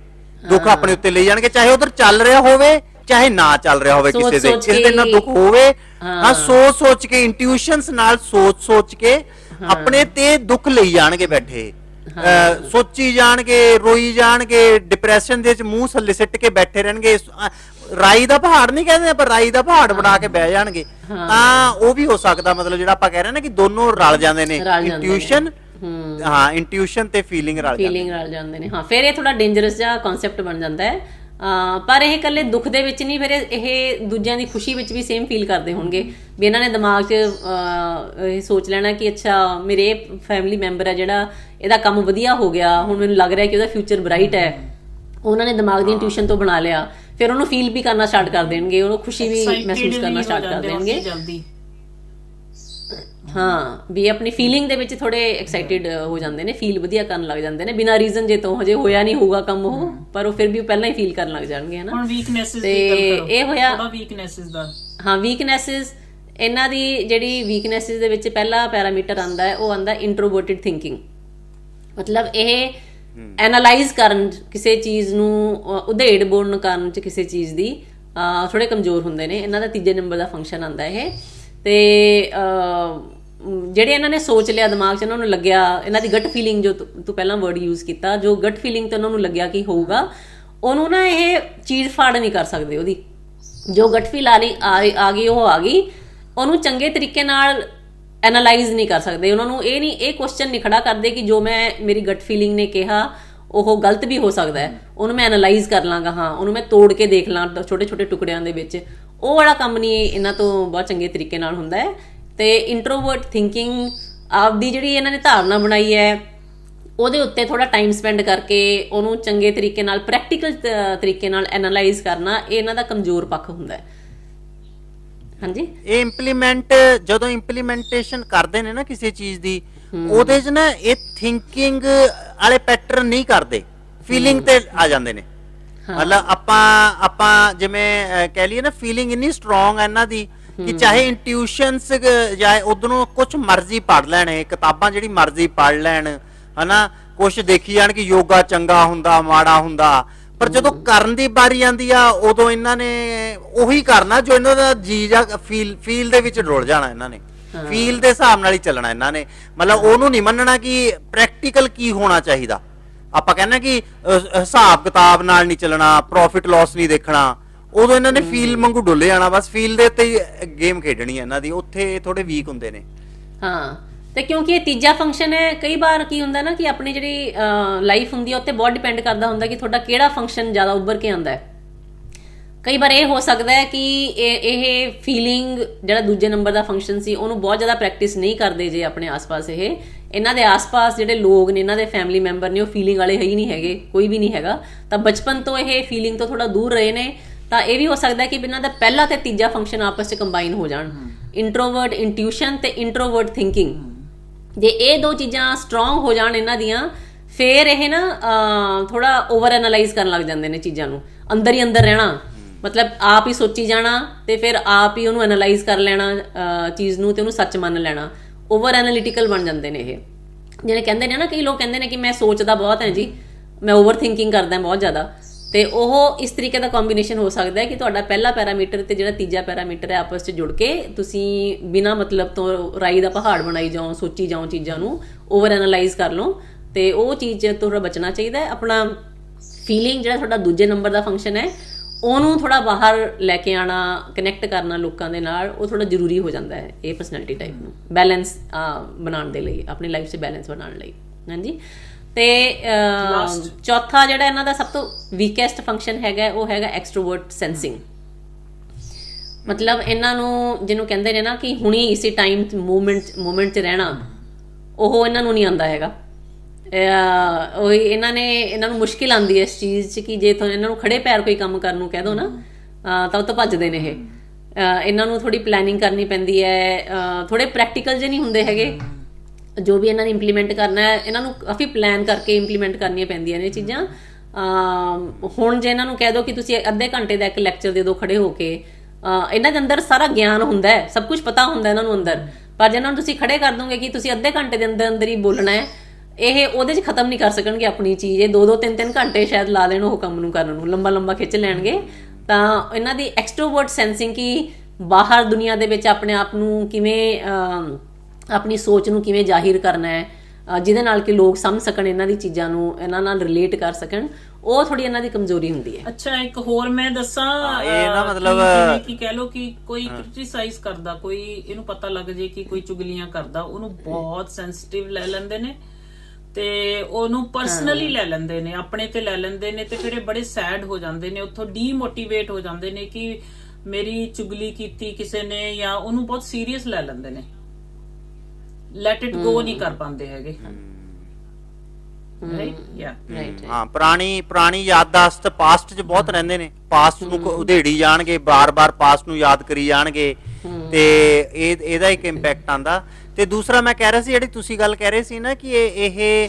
[SPEAKER 3] ਦੁੱਖ ਆਪਣੇ ਉੱਤੇ ਲਈ ਜਾਣਗੇ ਚਾਹੇ ਉਧਰ ਚੱਲ ਰਿਹਾ ਹੋਵੇ ਚਾਹੇ ਨਾ ਚੱਲ ਰਿਹਾ ਹੋਵੇ ਕਿਸੇ ਦੇ। ਕਿਸੇ ਦੇ ਨਾਲ ਦੁੱਖ ਹੋਵੇ
[SPEAKER 2] ਹਾਂ।
[SPEAKER 3] ਸੋਚ ਸੋਚ ਕੇ ਇੰਟੂਇਸ਼ਨਸ ਨਾਲ ਸੋਚ ਸੋਚ ਕੇ ਆਪਣੇ ਤੇ ਦੁੱਖ ਲਈ ਜਾਣਗੇ ਬੈਠੇ। ਸੋਚੀ ਜਾਣਗੇ ਰੋਈ ਜਾਣਗੇ ਡਿਪਰੈਸ਼ਨ ਦੇ ਵਿੱਚ ਮੂੰਹ ਥੱਲੇ ਸਿੱਟ ਕੇ ਬੈਠੇ ਰਹਿਣਗੇ। ਰਾਈ ਦਾ ਪਹਾੜ ਨਹੀਂ ਕਹਿੰਦੇ ਪਰ ਰਾਈ ਦਾ ਪਹਾੜ ਬਣਾ ਕੇ ਬਹਿ ਜਾਣਗੇ। ਤਾਂ ਉਹ ਵੀ ਹੋ ਸਕਦਾ ਮਤਲਬ ਜਿਹੜਾ ਆਪਾਂ ਕਹਿ ਰਹੇ ਨਾ ਕਿ ਦੋਨੋਂ ਰਲ ਜਾਂਦੇ ਨੇ
[SPEAKER 2] ਰਲ ਜਾਂਦੇ ਨੇ।
[SPEAKER 3] ਇੰਟੂਇਸ਼ਨ ਹਾਂ। ਇੰਟੂਇਸ਼ਨ ਤੇ ਫੀਲਿੰਗ ਰਲ ਜਾਂਦੇ
[SPEAKER 2] ਫੀਲਿੰਗ ਰਲ ਜਾਂਦੇ ਨੇ। ਹਾਂ ਫਿਰ ਇਹ ਥੋੜਾ ਡੇਂਜਰਸ ਜਿਹਾ ਕਨਸੈਪਟ ਬਣ ਜਾਂਦਾ ਹੈ। ਪਰ ਇਹ ਇਕੱਲੇ ਦੁੱਖ ਦੇ ਵਿੱਚ ਨਹੀਂ ਫਿਰ ਇਹ- ਦੂਜਿਆਂ ਦੀ ਖੁਸ਼ੀ ਵਿੱਚ ਵੀ ਸੇਮ ਫੀਲ ਕਰਦੇ ਹੋਣਗੇ। ਵੀ ਇਹਨਾਂ ਨੇ ਦਿਮਾਗ 'ਚ ਇਹ ਸੋਚ ਲੈਣਾ ਕਿ ਅੱਛਾ ਮੇਰੇ ਫੈਮਿਲੀ ਮੈਂਬਰ ਹੈ ਜਿਹੜਾ ਇਹਦਾ ਕੰਮ ਵਧੀਆ ਹੋ ਗਿਆ। ਹੁਣ ਮੈਨੂੰ ਲੱਗ ਰਿਹਾ ਕਿ ਉਹਦਾ ਫਿਊਚਰ ਬ੍ਰਾਈਟ ਹੈ। ਉਹਨਾਂ ਨੇ ਦਿਮਾਗ ਦੀ ਇੰਟੂਇਸ਼ਨ ਤੋਂ ਬਣਾ ਲਿਆ। ਫਿਰ ਉਹਨੂੰ ਫੀਲ ਵੀ ਕਰਨਾ ਸਟਾਰਟ ਕਰ ਦੇਣਗੇ। ਉਹਨੂੰ ਖੁਸ਼ੀ ਵੀ ਮਹਿਸੂਸ ਕਰਨਾ ਸਟਾਰਟ ਕਰ ਦੇਣਗੇ। ਹਾਂ ਵੀ ਆਪਣੀ ਫੀਲਿੰਗ ਦੇ ਵਿੱਚ ਥੋੜੇ ਐਕਸਾਈਟਿਡ ਹੋ ਜਾਂਦੇ ਨੇ ਫੀਲ ਵਧੀਆ ਕਰਨ ਲੱਗ ਜਾਂਦੇ ਨੇ ਬਿਨਾਂ ਰੀਜ਼ਨ ਜੇ ਤੋਂ ਹਜੇ ਹੋਇਆ ਨਹੀਂ ਹੋਊਗਾ ਕੰਮ ਉਹ ਪਰ ਉਹ ਫਿਰ ਵੀ ਪਹਿਲਾਂ ਹੀ ਫੀਲ ਕਰਨ ਲੱਗ ਜਾਣਗੇ ਹਨਾ?
[SPEAKER 1] ਹੁਣ ਵੀਕਨੈਸਸ ਦੀ ਗੱਲ ਕਰੋ।
[SPEAKER 2] ਇਹ ਹੋਇਆ-
[SPEAKER 1] ਥੋੜਾ ਵੀਕਨੈਸਸ ਦਾ।
[SPEAKER 2] ਹਾਂ ਵੀਕਨੈਸਸ ਇਹਨਾਂ ਦੀ ਜਿਹੜੀ ਵੀਕਨੈਸਸ ਦੇ ਵਿੱਚ ਪਹਿਲਾ ਪੈਰਾਮੀਟਰ ਆਂਦਾ ਹੈ ਉਹ ਆਂਦਾ ਇੰਟਰੋਵਰਟਿਡ ਥਿੰਕਿੰਗ ਮਤਲਬ ਇਹ ਐਨਾਲਾਈਜ਼ ਕਰਨ ਕਿਸੇ ਚੀਜ਼ ਨੂੰ ਉਧੇੜ ਬੋਲਣ ਕਰਨ ਚ ਕਿਸੇ ਚੀਜ਼ ਦੀ ਥੋੜੇ ਕਮਜ਼ੋਰ ਹੁੰਦੇ ਨੇ। ਇਹਨਾਂ ਦਾ ਤੀਜੇ ਨੰਬਰ ਦਾ ਫੰਕਸ਼ਨ ਆਂਦਾ ਇਹ। ਤੇ ਜਿਹੜੇ ਇਹਨਾਂ ਨੇ ਸੋਚ ਲਿਆ ਦਿਮਾਗ 'ਚ, ਇਹਨਾਂ ਨੂੰ ਲੱਗਿਆ, ਇਹਨਾਂ ਦੀ ਗਟ ਫੀਲਿੰਗ ਜੋ ਤੂੰ ਪਹਿਲਾਂ ਵਰਡ ਯੂਜ਼ ਕੀਤਾ, ਜੋ ਗਟ ਫੀਲਿੰਗ ਤੇ ਉਹਨਾਂ ਨੂੰ ਲੱਗਿਆ ਕਿ ਹੋਊਗਾ, ਉਹਨੂੰ ਨਾ ਇਹ ਚੀਜ਼ ਫਾੜ ਨਹੀਂ ਕਰ ਸਕਦੇ ਉਹਦੀ। ਜੋ ਗਟ ਫੀਲ ਆ ਲਈ ਆ ਗਈ, ਉਹ ਆ ਗਈ, ਉਹਨੂੰ ਚੰਗੇ ਤਰੀਕੇ ਨਾਲ ਐਨਾਲਾਈਜ਼ ਨਹੀਂ ਕਰ ਸਕਦੇ। ਉਹਨਾਂ ਨੂੰ ਇਹ ਨਹੀਂ, ਇਹ ਕੁਐਸਚਨ ਨਹੀਂ ਖੜਾ ਕਰਦੇ ਕਿ ਜੋ ਮੈਂ, ਮੇਰੀ ਗਟ ਫੀਲਿੰਗ ਨੇ ਕਿਹਾ, ਉਹ ਗਲਤ ਵੀ ਹੋ ਸਕਦਾ ਹੈ। ਉਹਨੂੰ ਮੈਂ ਐਨਾਲਾਈਜ਼ ਕਰ ਲਾਂਗਾ, ਹਾਂ, ਉਹਨੂੰ ਮੈਂ ਤੋੜ ਕੇ ਦੇਖ ਲਾਂ ਛੋਟੇ ਛੋਟੇ ਟੁਕੜਿਆਂ ਦੇ ਵਿੱਚ। ਉਹ ਵਾਲਾ ਕੰਮ ਨਹੀਂ ਇਹਨਾਂ ਤੋਂ ਬਹੁਤ ਚੰਗੇ ਤਰੀਕੇ ਨਾਲ ਹੁੰਦਾ ਹੈ। ਤੇ ਇੰਟਰੋਵਰਟ ਥਿੰਕਿੰਗ ਆਪਦੀ ਜਿਹੜੀ ਇਹਨਾਂ ਨੇ ਧਾਰਨਾ ਬਣਾਈ ਹੈ ਉਹਦੇ ਉੱਤੇ ਥੋੜਾ ਟਾਈਮ ਸਪੈਂਡ ਕਰਕੇ ਉਹਨੂੰ ਚੰਗੇ ਤਰੀਕੇ ਨਾਲ ਪ੍ਰੈਕਟੀਕਲ ਤਰੀਕੇ ਨਾਲ ਐਨਾਲਾਈਜ਼ ਕਰਨਾ ਇਹ ਇਹਨਾਂ ਦਾ ਕਮਜ਼ੋਰ ਪੱਖ ਹੁੰਦਾ ਹੈ। ਹਾਂਜੀ?
[SPEAKER 3] ਇਹ ਇੰਪਲੀਮੈਂਟ ਜਦੋਂ ਇੰਪਲੀਮੈਂਟੇਸ਼ਨ ਕਰਦੇ ਨੇ ਨਾ ਕਿਸੇ ਚੀਜ਼ ਦੀ ਉਹਦੇ 'ਚ ਨਾ ਇਹ ਥਿੰਕਿੰਗ ਵਾਲੇ ਪੈਟਰਨ ਨਹੀਂ ਕਰਦੇ। ਫੀਲਿੰਗ ਤੇ ਆ ਜਾਂਦੇ ਨੇ। ਮਤਲਬ ਆਪਾਂ ਆਪਾਂ ਜਿਵੇਂ ਕਹਿ ਲਈਏ ਨਾ ਫੀਲਿੰਗ ਇੰਨੀ ਸਟਰੋਂਗ ਹੈ ਇਹਨਾਂ ਦੀ ਕਿ ਚਾਹੇ ਇੰਟਿਊਸ਼ਨਸ ਜਾਂ ਉਧਰੋਂ ਕੁਝ ਮਰਜ਼ੀ ਪੜ ਲੈਣ ਇਹ ਕਿਤਾਬਾਂ ਜਿਹੜੀ ਮਰਜ਼ੀ ਪੜ ਲੈਣ ਹਨਾ? ਕੁਝ ਦੇਖੀ ਜਾਣ ਕਿ ਯੋਗਾ ਚੰਗਾ ਹੁੰਦਾ ਮਾੜਾ ਹੁੰਦਾ। ਪਰ ਜਦੋਂ ਕਰਨ ਦੀ ਵਾਰੀ ਆਂਦੀ ਆ ਉਦੋਂ ਇਹਨਾਂ ਨੇ ਉਹੀ ਕਰਨਾ ਜੋ ਇਹਨਾਂ ਦਾ ਜੀ ਜਾਂ ਫੀਲ ਫੀਲ ਦੇ ਵਿੱਚ ਡੁੱਲ ਜਾਣਾ ਇਹਨਾਂ ਨੇ। ਫੀਲ ਦੇ ਹਿਸਾਬ ਨਾਲ ਹੀ ਚੱਲਣਾ ਇਹਨਾਂ ਨੇ। ਮਤਲਬ ਉਹਨੂੰ ਨਹੀਂ ਮੰਨਣਾ ਕਿ ਪ੍ਰੈਕਟੀਕਲ ਕੀ ਹੋਣਾ ਚਾਹੀਦਾ। ਆਪਾਂ ਕਹਿੰਦੇ ਕਿ ਹਿਸਾਬ ਕਿਤਾਬ ਨਾਲ ਨਹੀਂ ਚੱਲਣਾ ਪ੍ਰੋਫਿਟ ਲਾਸ ਨਹੀਂ ਦੇਖਣਾ। ਉਦੋਂ ਇਹਨਾਂ ਨੇ ਫੀਲ ਵਾਂਗੂ ਡੁੱਲੇ ਜਾਣਾ, ਬਸ ਫੀਲ ਦੇ ਉੱਤੇ ਹੀ ਗੇਮ ਖੇਡਣੀ ਹੈ ਇਹਨਾਂ ਦੀ, ਉੱਥੇ ਥੋੜੇ ਵੀਕ ਹੁੰਦੇ ਨੇ।
[SPEAKER 2] ਹਾਂ, ਤੇ ਕਿਉਂਕਿ ਇਹ ਤੀਜਾ ਫੰਕਸ਼ਨ ਹੈ, ਕਈ ਵਾਰ ਕੀ ਹੁੰਦਾ ਨਾ ਕਿ ਆਪਣੀ ਜਿਹੜੀ ਲਾਈਫ ਹੁੰਦੀ ਹੈ ਉੱਤੇ ਬਹੁਤ ਡਿਪੈਂਡ ਕਰਦਾ ਹੁੰਦਾ ਕਿ ਤੁਹਾਡਾ ਕਿਹੜਾ ਫੰਕਸ਼ਨ ਜ਼ਿਆਦਾ ਉੱਭਰ ਕੇ ਆਉਂਦਾ ਹੈ। ਕਈ ਵਾਰ ਇਹ ਹੋ ਸਕਦਾ ਹੈ ਕਿ ਇਹ ਫੀਲਿੰਗ ਜਿਹੜਾ ਦੂਜੇ ਨੰਬਰ ਦਾ ਫੰਕਸ਼ਨ ਸੀ, ਉਹਨੂੰ ਬਹੁਤ ਜ਼ਿਆਦਾ ਪ੍ਰੈਕਟਿਸ ਨਹੀਂ ਕਰਦੇ ਜੇ ਆਪਣੇ ਆਸ-ਪਾਸ ਇਹ। ਇਹਨਾਂ ਦੇ ਆਸ-ਪਾਸ ਜਿਹੜੇ ਲੋਕ ਨੇ, ਇਹਨਾਂ ਦੇ ਫੈਮਿਲੀ ਮੈਂਬਰ ਨੇ, ਉਹ ਫੀਲਿੰਗ ਵਾਲੇ ਹੈ ਹੀ ਨਹੀਂ ਹੈਗੇ, ਕੋਈ ਵੀ ਨਹੀਂ ਹੈਗਾ। ਤਾਂ ਬਚਪਨ ਤੋਂ ਇਹ ਫੀਲਿੰਗ ਤੋਂ ਥੋੜਾ ਦੂਰ ਰਹੇ ਨੇ। ਤਾਂ ਇਹ ਵੀ ਹੋ ਸਕਦਾ ਹੈ ਕਿ ਇਹਨਾਂ ਦਾ ਪਹਿਲਾ ਤੇ ਤੀਜਾ ਫੰਕਸ਼ਨ ਆਪਸ ਵਿੱਚ ਕੰਬਾਈਨ ਹੋ ਜਾਣ। ਇੰਟਰੋਵਰਟ ਇੰਟਿਊਸ਼ਨ ਤੇ ਇੰਟਰੋਵਰਟ ਥਿੰਕਿੰਗ ਜੇ ਇਹ ਦੋ ਚੀਜ਼ਾਂ ਸਟਰੋਂਗ ਹੋ ਜਾਣ ਇਹਨਾਂ ਦੀਆਂ ਫੇਰ ਇਹ ਨਾ ਥੋੜਾ ਓਵਰ ਐਨਾਲਾਈਜ਼ ਕਰਨ ਲੱਗ ਜਾਂਦੇ ਨੇ ਚੀਜ਼ਾਂ ਨੂੰ। ਅੰਦਰ ਹੀ ਅੰਦਰ ਰਹਿਣਾ। ਮਤਲਬ ਆਪ ਹੀ ਸੋਚੀ ਜਾਣਾ ਤੇ ਫਿਰ ਆਪ ਹੀ ਉਹਨੂੰ ਐਨਾਲਾਈਜ਼ ਕਰ ਲੈਣਾ ਚੀਜ਼ ਨੂੰ ਤੇ ਉਹਨੂੰ ਸੱਚ ਮੰਨ ਲੈਣਾ। ਓਵਰ ਐਨਾਲਿਟੀਕਲ ਬਣ ਜਾਂਦੇ ਨੇ ਇਹ। ਜਿਹੜੇ ਕਹਿੰਦੇ ਨੇ ਨਾ ਕਈ ਲੋਕ ਕਹਿੰਦੇ ਨੇ ਕਿ ਮੈਂ ਸੋਚਦਾ ਬਹੁਤ ਹਾਂ ਜੀ ਮੈਂ ਓਵਰ ਥਿੰਕਿੰਗ ਕਰਦਾ ਬਹੁਤ ਜ਼ਿਆਦਾ। ਤੇ ਉਹ ਇਸ ਤਰੀਕੇ ਦਾ ਕੰਬੀਨੇਸ਼ਨ ਹੋ ਸਕਦਾ ਹੈ ਕਿ ਤੁਹਾਡਾ ਪਹਿਲਾ ਪੈਰਾਮੀਟਰ ਤੇ ਜਿਹੜਾ ਤੀਜਾ ਪੈਰਾਮੀਟਰ ਹੈ ਆਪਸ ਵਿੱਚ ਜੁੜ ਕੇ ਤੁਸੀਂ ਬਿਨਾ ਮਤਲਬ ਤੋਂ ਰਾਈ ਦਾ ਪਹਾੜ ਬਣਾਈ ਜਾਓ, ਸੋਚੀ ਜਾਓ ਚੀਜ਼ਾਂ ਨੂੰ ਓਵਰ ਐਨਾਲਾਈਜ਼ ਕਰ ਲਓ ਤੇ ਉਹ ਚੀਜ਼ ਤੋਂ ਥੋੜਾ ਬਚਣਾ ਚਾਹੀਦਾ ਹੈ। ਆਪਣਾ ਫੀਲਿੰਗ ਜਿਹੜਾ ਤੁਹਾਡਾ ਦੂਜੇ ਨੰਬਰ ਦਾ ਫੰਕਸ਼ਨ ਹੈ, ਉਹਨੂੰ ਥੋੜਾ ਬਾਹਰ ਲੈ ਕੇ ਆਣਾ ਕਨੈਕਟ ਕਰਨਾ ਲੋਕਾਂ ਦੇ ਨਾਲ, ਉਹ ਥੋੜਾ ਜ਼ਰੂਰੀ ਹੋ ਜਾਂਦਾ ਹੈ ਇਹ ਪਰਸਨੈਲਿਟੀ ਟਾਈਪ ਨੂੰ। ਬੈਲੈਂਸ ਬਣਾਉਣ ਦੇ ਲਈ, ਆਪਣੀ ਲਾਈਫ 'ਚ ਬੈਲੈਂਸ ਬਣਾਉਣ ਲਈ। ਹਾਂਜੀ? ਤੇ ਚੌਥਾ ਜਿਹੜਾ ਇਹਨਾਂ ਦਾ ਸਭ ਤੋਂ ਵੀਕੈਸਟ ਫੰਕਸ਼ਨ ਹੈਗਾ ਉਹ ਹੈਗਾ ਐਕਸਟਰੋਵਰਟ ਸੈਂਸਿੰਗ ਮਤਲਬ ਇਹਨਾਂ ਨੂੰ ਜਿਹਨੂੰ ਕਹਿੰਦੇ ਨੇ ਨਾ ਕਿ ਹੁਣੀ ਇਸੇ ਟਾਈਮ ਮੂਵਮੈਂਟ ਮੂਵਮੈਂਟ 'ਚ ਰਹਿਣਾ ਉਹ ਇਹਨਾਂ ਨੂੰ ਨਹੀਂ ਆਉਂਦਾ ਹੈਗਾ। ਉਹ ਇਹਨਾਂ ਨੇ ਇਹਨਾਂ ਨੂੰ ਮੁਸ਼ਕਿਲ ਆਉਂਦੀ ਹੈ ਇਸ ਚੀਜ਼ 'ਚ ਕਿ ਜੇ ਤੁਹਾਨੂੰ ਇਹਨਾਂ ਨੂੰ ਖੜੇ ਪੈਰ ਕੋਈ ਕੰਮ ਕਰਨ ਨੂੰ ਕਹਿ ਦੋ ਨਾ ਤਾਂ ਉਹ ਤਾਂ ਭੱਜਦੇ ਨੇ ਇਹ। ਇਹਨਾਂ ਨੂੰ ਥੋੜੀ ਪਲੈਨਿੰਗ ਕਰਨੀ ਪੈਂਦੀ ਹੈ ਥੋੜੇ ਪ੍ਰੈਕਟੀਕਲ ਜੇ ਨਹੀਂ ਹੁੰਦੇ ਹੈਗੇ। ਜੋ ਵੀ ਇਹਨਾਂ ਨੇ ਇੰਪਲੀਮੈਂਟ ਕਰਨਾ ਹੈ, ਇਹਨਾਂ ਨੂੰ ਕਾਫੀ ਪਲਾਨ ਕਰਕੇ ਇੰਪਲੀਮੈਂਟ ਕਰਨੀਆਂ ਪੈਂਦੀਆਂ ਨੇ ਇਹ ਚੀਜ਼ਾਂ। ਹੁਣ ਜੇ ਇਹਨਾਂ ਨੂੰ ਕਹਿ ਦੋ ਕਿ ਤੁਸੀਂ ਅੱਧੇ ਘੰਟੇ ਦਾ ਇੱਕ ਲੈਕਚਰ ਦੇ ਦਿਓ ਖੜੇ ਹੋ ਕੇ ਇਹਨਾਂ ਦੇ ਅੰਦਰ ਸਾਰਾ ਗਿਆਨ ਹੁੰਦਾ ਹੈ, ਸਭ ਕੁਝ ਪਤਾ ਹੁੰਦਾ ਇਹਨਾਂ ਨੂੰ ਅੰਦਰ। ਪਰ ਜਿਹਨਾਂ ਨੂੰ ਤੁਸੀਂ ਖੜੇ ਕਰ ਦੋਗੇ ਕਿ ਤੁਸੀਂ ਅੱਧੇ ਘੰਟੇ ਦੇ ਅੰਦਰ ਅੰਦਰ ਹੀ ਬੋਲਣਾ ਹੈ, ਇਹ ਉਹਦੇ 'ਚ ਖਤਮ ਨਹੀਂ ਕਰ ਸਕਣਗੇ ਆਪਣੀ ਚੀਜ਼। ਇਹ ਦੋ ਦੋ ਤਿੰਨ ਤਿੰਨ ਘੰਟੇ ਸ਼ਾਇਦ ਲਾ ਲੈਣ ਉਹ ਕੰਮ ਨੂੰ ਕਰਨ ਨੂੰ ਲੰਬਾ ਲੰਬਾ ਖਿੱਚ ਲੈਣਗੇ। ਤਾਂ ਇਹਨਾਂ ਦੀ ਐਕਸਟ੍ਰੋਵਰਟ ਸੈਂਸਿੰਗ ਕੀ ਬਾਹਰ ਦੁਨੀਆ ਦੇ ਵਿੱਚ ਆਪਣੇ ਆਪ ਨੂੰ ਕਿਵੇਂ ਆਪਣੀ ਸੋਚ ਨੂੰ ਕਿਵੇਂ ਜ਼ਾਹਿਰ ਕਰਨਾ ਹੈ ਜਿਹਦੇ ਨਾਲ ਕਿ ਲੋਕ ਸਮਝ ਸਕਣ ਇਹਨਾਂ ਦੀ ਚੀਜ਼ਾਂ ਨੂੰ ਇਹਨਾਂ ਨਾਲ ਰਿਲੇਟ ਕਰ ਸਕਣ ਉਹ ਥੋੜੀ ਇਹਨਾਂ ਦੀ ਕਮਜ਼ੋਰੀ ਹੁੰਦੀ ਹੈ।
[SPEAKER 1] ਅੱਛਾ ਇੱਕ ਹੋਰ ਮੈਂ ਦੱਸਾਂ
[SPEAKER 3] ਇਹ ਨਾ ਮਤਲਬ-
[SPEAKER 1] ਕਿ ਕਹਿ ਲੋ ਕਿ ਕੋਈ ਕ੍ਰਿਟਿਸਾਈਜ਼ ਕਰਦਾ ਕੋਈ ਇਹਨੂੰ ਪਤਾ ਲੱਗ ਜੇ ਕਿ ਕੋਈ ਚੁਗਲੀਆਂ ਕਰਦਾ ਉਹਨੂੰ ਬਹੁਤ ਸੈਂਸਿਟਿਵ ਲੈ ਲੈਂਦੇ ਨੇ ਤੇ ਉਹਨੂੰ ਪਰਸਨਲੀ ਲੈ ਲੈਂਦੇ ਨੇ ਆਪਣੇ ਤੇ ਲੈ ਲੈਂਦੇ ਨੇ ਤੇ ਫਿਰ ਇਹ ਬੜੇ ਸੈਡ ਹੋ ਜਾਂਦੇ ਨੇ ਉੱਥੋਂ ਡੀਮੋਟੀਵੇਟ ਹੋ ਜਾਂਦੇ ਨੇ ਕਿ ਮੇਰੀ ਚੁਗਲੀ ਕੀਤੀ ਕਿਸੇ ਨੇ ਜਾਂ ਉਹਨੂੰ ਬਹੁਤ ਸੀਰੀਅਸ ਲੈ ਲੈਂਦੇ ਨੇ। ਲੈਟ ਇਟ ਗੋ ਨਹੀਂ ਕਰ ਪਾਉਂਦੇ ਹੈਗੇ। ਰਾਈਟ ਯਾ
[SPEAKER 2] ਰਾਈਟ
[SPEAKER 3] ਹਾਂ ਪੁਰਾਣੀ ਪੁਰਾਣੀ ਯਾਦਦਾਸ਼ਤ ਪਾਸਟ 'ਚ ਬਹੁਤ ਰਹਿੰਦੇ ਨੇ। ਪਾਸਟ ਨੂੰ ਕੋ- ਉਧੇੜੀ ਜਾਣਗੇ ਬਾਰ-ਬਾਰ ਪਾਸਟ ਨੂੰ ਯਾਦ ਕਰੀ ਜਾਣਗੇ। ਤੇ ਇਹ ਇਹਦਾ ਇੱਕ ਇੰਪੈਕਟ ਆਂਦਾ ਤੇ ਦੂਸਰਾ ਮੈਂ ਕਹਿ ਰਿਹਾ ਸੀ ਜਿਹੜੀ ਤੁਸੀਂ ਗੱਲ ਕਹਿ ਰਹੇ ਸੀ ਨਾ ਕਿ ਇਹ ਇਹ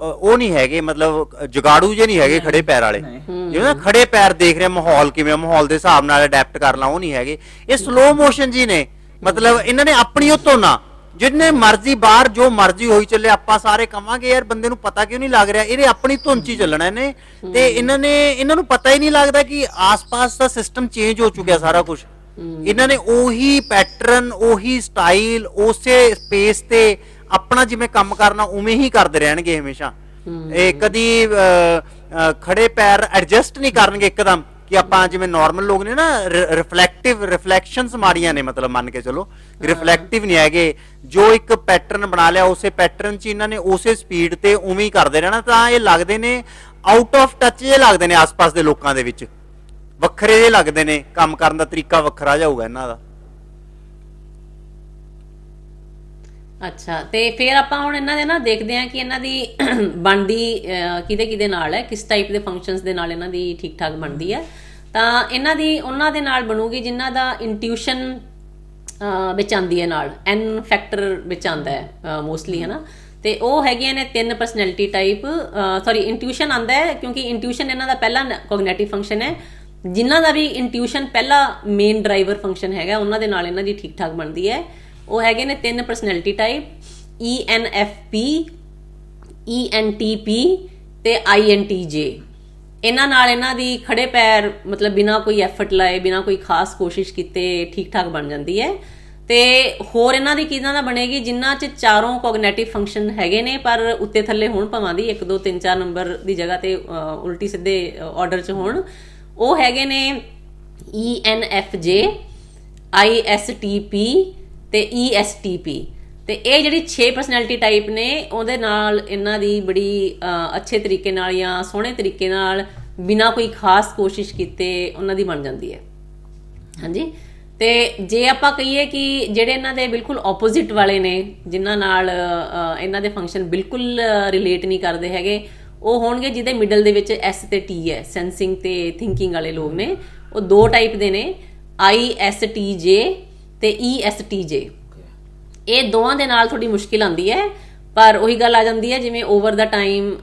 [SPEAKER 3] ਉਹ ਨਹੀਂ ਹੈਗੇ ਮਤਲਬ ਜਗਾੜੂ ਜੇ ਨਹੀਂ ਹੈਗੇ ਖੜੇ ਪੈਰ ਵਾਲੇ। ਜਿਵੇਂ ਨਾ ਖੜੇ ਪੈਰ ਦੇਖ ਰਿਹਾ ਮਾਹੌਲ ਕਿਵੇਂ ਮਾਹੌਲ ਦੇ ਹਿਸਾਬ ਨਾਲ ਅਡੈਪਟ ਕਰਨਾ ਉਹ ਨਹੀਂ ਹੈਗੇ। ਇਹ ਸਲੋ ਮੋਸ਼ਨ ਜੀ ਨੇ। ਮਤਲਬ ਇਹਨਾਂ ਨੇ ਆਪਣੀ ਉਹ ਧੋਣਾ ਜਿੰਨੇ ਮਰਜ਼ੀ ਬਾਹਰ ਜੋ ਮਰਜ਼ੀ ਹੋਈ ਚੱਲੇ ਆਪਾਂ ਸਾਰੇ ਕਵਾਂਗੇ ਯਾਰ ਬੰਦੇ ਨੂੰ ਪਤਾ ਕਿਉਂ ਨਹੀਂ ਲੱਗ ਰਿਹਾ? ਇਹਨੇ ਆਪਣੀ ਧੁਨ ਚ ਹੀ ਚੱਲਣਾ ਇਹਨੇ। ਤੇ ਇਹਨਾਂ ਨੇ ਇਹਨਾਂ ਨੂੰ ਪਤਾ ਹੀ ਨਹੀਂ ਲੱਗਦਾ ਕਿ ਆਸ-ਪਾਸ ਦਾ ਸਿਸਟਮ ਚੇਂਜ ਹੋ ਚੁੱਕਿਆ ਸਾਰਾ ਕੁਝ ਇਹਨਾਂ ਨੇ ਉਹੀ ਪੈਟਰਨ ਉਹੀ ਸਟਾਈਲ ਉਸੇ ਸਪੇਸ ਤੇ ਆਪਣਾ ਜਿਵੇਂ ਕੰਮ ਕਰਨਾ ਉਵੇਂ ਹੀ ਕਰਦੇ ਰਹਿਣਗੇ ਹਮੇਸ਼ਾ। ਇਹ ਕਦੀ ਖੜੇ ਪੈਰ ਐਡਜਸਟ ਨਹੀਂ ਕਰਨਗੇ ਇੱਕਦਮ। ਕਿ ਆਪਾਂ ਜਿਵੇਂ ਨਾਰਮਲ ਲੋਕ ਨੇ ਨਾ ਰਿਫਲੈਕਟਿਵ ਰਿਫਲੈਕਸ਼ਨਸ ਮਾਰੀਆਂ ਨੇ ਮਤਲਬ ਮੰਨ ਕੇ ਚਲੋ ਰਿਫਲੈਕਟਿਵ ਨਹੀਂ ਹੈਗੇ। ਜੋ ਇੱਕ ਪੈਟਰਨ ਬਣਾ ਲਿਆ ਉਸੇ ਪੈਟਰਨ 'ਚ ਇਹਨਾਂ ਨੇ ਉਸੇ ਸਪੀਡ ਤੇ ਉਵੇਂ ਹੀ ਕਰਦੇ ਰਹਿਣਾ ਤਾਂ ਇਹ ਲੱਗਦੇ ਨੇ ਆਊਟ ਆਫ ਟੱਚ ਜੇ ਲੱਗਦੇ ਨੇ ਆਸ-ਪਾਸ ਦੇ ਲੋਕਾਂ ਦੇ ਵਿੱਚ। ਵੱਖਰੇ ਜੇ ਲੱਗਦੇ ਨੇ ਕੰਮ ਕਰਨ ਦਾ ਤਰੀਕਾ ਵੱਖਰਾ ਜਾਊਗਾ ਇਹਨਾਂ ਦਾ।
[SPEAKER 2] ਅੱਛਾ, ਤੇ ਫਿਰ ਆਪਾਂ ਹੁਣ ਇਹਨਾਂ ਦੇ ਨਾ ਦੇਖਦੇ ਹਾਂ ਕਿ ਇਹਨਾਂ ਦੀ ਬਣਦੀ ਕਿਹਦੇ ਕਿਹਦੇ ਨਾਲ ਹੈ, ਕਿਸ ਟਾਈਪ ਦੇ ਫੰਕਸ਼ਨਸ ਦੇ ਨਾਲ ਇਹਨਾਂ ਦੀ ਠੀਕ ਠਾਕ ਬਣਦੀ ਹੈ। ਤਾਂ ਇਹਨਾਂ ਦੀ ਉਹਨਾਂ ਦੇ ਨਾਲ ਬਣੂਗੀ ਜਿਨ੍ਹਾਂ ਦਾ ਇੰਟਿਊਸ਼ਨ ਵਿੱਚ ਆਂਦੀ ਹੈ ਨਾਲ ਐਨ ਫੈਕਟਰ ਵਿੱਚ ਆਂਦਾ ਹੈ ਮੋਸਟਲੀ ਹੈ ਨਾ ਤੇ ਉਹ ਹੈਗੀਆਂ ਨੇ ਤਿੰਨ ਪਰਸਨੈਲਿਟੀ ਟਾਈਪ ਸੌਰੀ ਇੰਟਿਊਸ਼ਨ ਆਂਦਾ ਹੈ, ਕਿਉਂਕਿ ਇੰਟਿਊਸ਼ਨ ਇਹਨਾਂ ਦਾ ਪਹਿਲਾ ਕੋਗਨੀਟਿਵ ਫੰਕਸ਼ਨ ਹੈ। ਜਿਨ੍ਹਾਂ ਦਾ ਵੀ ਇੰਟਿਊਸ਼ਨ ਪਹਿਲਾ ਮੇਨ ਡਰਾਈਵਰ ਫੰਕਸ਼ਨ ਹੈਗਾ, ਉਹਨਾਂ ਦੇ ਨਾਲ ਇਹਨਾਂ ਦੀ ਠੀਕ ਠਾਕ ਬਣਦੀ ਹੈ। ਉਹ ਹੈਗੇ ਨੇ ਤਿੰਨ ਪਰਸਨੈਲਿਟੀ ਟਾਈਪ ENFP ENTP ਤੇ INTJ ਇਹਨਾਂ ਨਾਲ ਇਹਨਾਂ ਦੀ ਖੜੇ ਪੈਰ, ਮਤਲਬ ਬਿਨਾ ਕੋਈ ਐਫਰਟ ਲਾਏ, ਬਿਨਾ ਕੋਈ ਖਾਸ ਕੋਸ਼ਿਸ਼ ਕੀਤੇ ਠੀਕ ਠਾਕ ਬਣ ਜਾਂਦੀ ਹੈ। ਤੇ ਹੋਰ ਇਹਨਾਂ ਦੀ ਕਿਹਨਾਂ ਦਾ ਬਣੇਗੀ? ਜਿਨ੍ਹਾਂ 'ਚ ਚਾਰੋਂ ਕੋਗਨੀਟਿਵ ਫੰਕਸ਼ਨ ਹੈਗੇ ਨੇ, ਪਰ ਉੱਤੇ ਥੱਲੇ ਹੋਣ ਭਵਾਂ ਦੀ 1 2 3 4 ਨੰਬਰ ਦੀ ਜਗ੍ਹਾ ਤੇ ਉਲਟੀ ਸਿੱਧੇ ਆਰਡਰ 'ਚ ਹੋਣ। ਉਹ ਹੈਗੇ ਨੇ E ENFJ ISTP ਤੇ ESTP ਤੇ ਇਹ ਜਿਹੜੀ 6 ਪਰਸਨੈਲਿਟੀ ਟਾਈਪ ਨੇ, ਉਹਦੇ ਨਾਲ ਇਹਨਾਂ ਦੀ ਬੜੀ ਅੱਛੇ ਤਰੀਕੇ ਨਾਲ ਜਾਂ ਸੋਹਣੇ ਤਰੀਕੇ ਨਾਲ ਬਿਨਾ ਕੋਈ ਖਾਸ ਕੋਸ਼ਿਸ਼ ਕੀਤੇ ਉਹਨਾਂ ਦੀ ਬਣ ਜਾਂਦੀ ਹੈ। ਹਾਂਜੀ? ਤੇ ਜੇ ਆਪਾਂ ਕਹੀਏ ਕਿ ਜਿਹੜੇ ਇਹਨਾਂ ਦੇ ਬਿਲਕੁਲ ਆਪੋਜ਼ਿਟ ਵਾਲੇ ਨੇ, ਜਿਨ੍ਹਾਂ ਨਾਲ ਇਹਨਾਂ ਦੇ ਫੰਕਸ਼ਨ ਬਿਲਕੁਲ ਰਿਲੇਟ ਨਹੀਂ ਕਰਦੇ ਹੈਗੇ, ਉਹ ਹੋਣਗੇ ਜਿਹਦੇ ਮਿਡਲ ਦੇ ਵਿੱਚ S ਤੇ ਟੀ ਹੈ ਸੈਂਸਿੰਗ ਤੇ ਥਿੰਕਿੰਗ ਵਾਲੇ ਲੋਕ ਨੇ। ਉਹ ਦੋ ਟਾਈਪ ਦੇ ਨੇ ਆਈ ਐੱਸ ਟੀ ਜੇ ਤੇ E ESTJ ਇਹ ਦੋਵਾਂ ਦੇ ਨਾਲ ਥੋੜੀ ਮੁਸ਼ਕਿਲ ਆਉਂਦੀ ਹੈ ਪਰ ਉਹੀ ਗੱਲ ਆ ਜਾਂਦੀ ਹੈ ਜਿਵੇਂ ਓਵਰ ਦਾ ਟਾਈਮ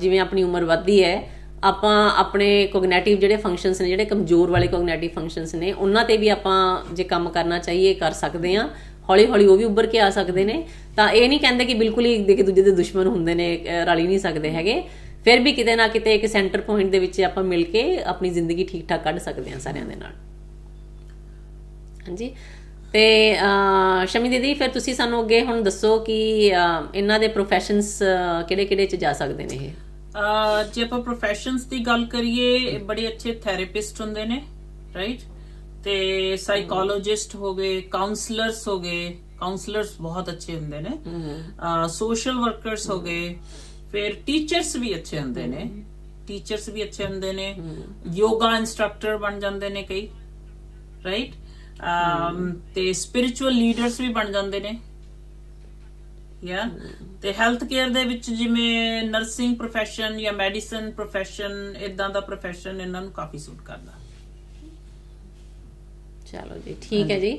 [SPEAKER 2] ਜਿਵੇਂ ਆਪਣੀ ਉਮਰ ਵੱਧਦੀ ਹੈ ਆਪਾਂ ਆਪਣੇ ਕੋਗਨੀਟਿਵ ਜਿਹੜੇ ਫੰਕਸ਼ਨਸ ਨੇ ਜਿਹੜੇ ਕਮਜ਼ੋਰ ਵਾਲੇ ਕੋਗਨੀਟਿਵ ਫੰਕਸ਼ਨਸ ਨੇ ਉਹਨਾਂ ਤੇ ਵੀ ਆਪਾਂ ਜੇ ਕੰਮ ਕਰਨਾ ਚਾਹੀਏ ਕਰ ਸਕਦੇ ਆ ਹੌਲੀ ਹੌਲੀ ਉਹ ਵੀ ਉੱਭਰ ਕੇ ਆ ਸਕਦੇ ਨੇ। ਤਾਂ ਇਹ ਨਹੀਂ ਕਹਿੰਦੇ ਕਿ ਬਿਲਕੁਲ ਹੀ ਇੱਕ ਦੂਜੇ ਦੇ ਦੁਸ਼ਮਣ ਹੁੰਦੇ ਨੇ ਰਲ ਨਹੀਂ ਸਕਦੇ ਹੈਗੇ। ਫਿਰ ਵੀ ਕਿਤੇ ਨਾ ਕਿਤੇ ਇੱਕ ਸੈਂਟਰ ਪੁਆਇੰਟ ਦੇ ਵਿੱਚ ਆਪਾਂ ਮਿਲ ਕੇ ਆਪਣੀ ਜ਼ਿੰਦਗੀ ਠੀਕ ਠਾਕ ਕੱਢ ਸਕਦੇ ਹਾਂ ਸਾਰਿਆਂ ਦੇ ਨਾਲ। ਹਾਂਜੀ? ਤੇ ਸ਼ਮੀ ਦੀਦੀ ਫਿਰ ਤੁਸੀਂ ਸਾਨੂੰ ਅੱਗੇ ਹੁਣ ਦੱਸੋ ਕਿ ਇਹਨਾਂ ਦੇ ਪ੍ਰੋਫੈਸ਼ਨਸ ਕਿਹੜੇ-ਕਿਹੜੇ ਚ ਜਾ ਸਕਦੇ ਨੇ ਇਹ?
[SPEAKER 1] ਜੇ ਆਪਾਂ ਪ੍ਰੋਫੈਸ਼ਨਸ ਦੀ ਗੱਲ ਕਰੀਏ ਬੜੇ ਅੱਛੇ ਥੈਰੇਪਿਸਟ ਹੁੰਦੇ ਨੇ ਰਾਈਟ ਤੇ ਸਾਈਕੋਲੋਜਿਸਟ ਹੋ ਗਏ ਕਾਉਂਸਲਰਸ ਹੋ ਗਏ ਕਾਉਂਸਲਰਸ ਬਹੁਤ ਅੱਛੇ ਹੁੰਦੇ ਨੇ। ਸੋਸ਼ਲ ਵਰਕਰਸ ਹੋ ਗਏ ਫਿਰ ਟੀਚਰਸ ਵੀ ਅੱਛੇ ਹੁੰਦੇ ਨੇ। ਟੀਚਰਸ ਵੀ ਅੱਛੇ ਹੁੰਦੇ ਨੇ। ਯੋਗਾ ਇੰਸਟ੍ਰਕਟਰ ਬਣ ਜਾਂਦੇ ਨੇ ਕਈ ਰਾਈਟ ਤੇ ਸਪਿਰਚੁਅਲ ਲੀਡਰਸ ਵੀ ਬਣ ਜਾਂਦੇ ਨੇ। ਯਾ ਤੇ ਹੈਲਥ ਕੇਅਰ ਦੇ ਵਿੱਚ ਜਿਵੇਂ ਨਰਸਿੰਗ profession ਜਾਂ ਮੈਡੀਸਨ profession ਇਦਾਂ ਦਾ profession ਇਹਨਾਂ ਨੂੰ ਕਾਫੀ ਸੂਟ ਕਰਦਾ।
[SPEAKER 2] ਚਲੋ ਜੀ ਠੀਕ ਹੈ ਜੀ।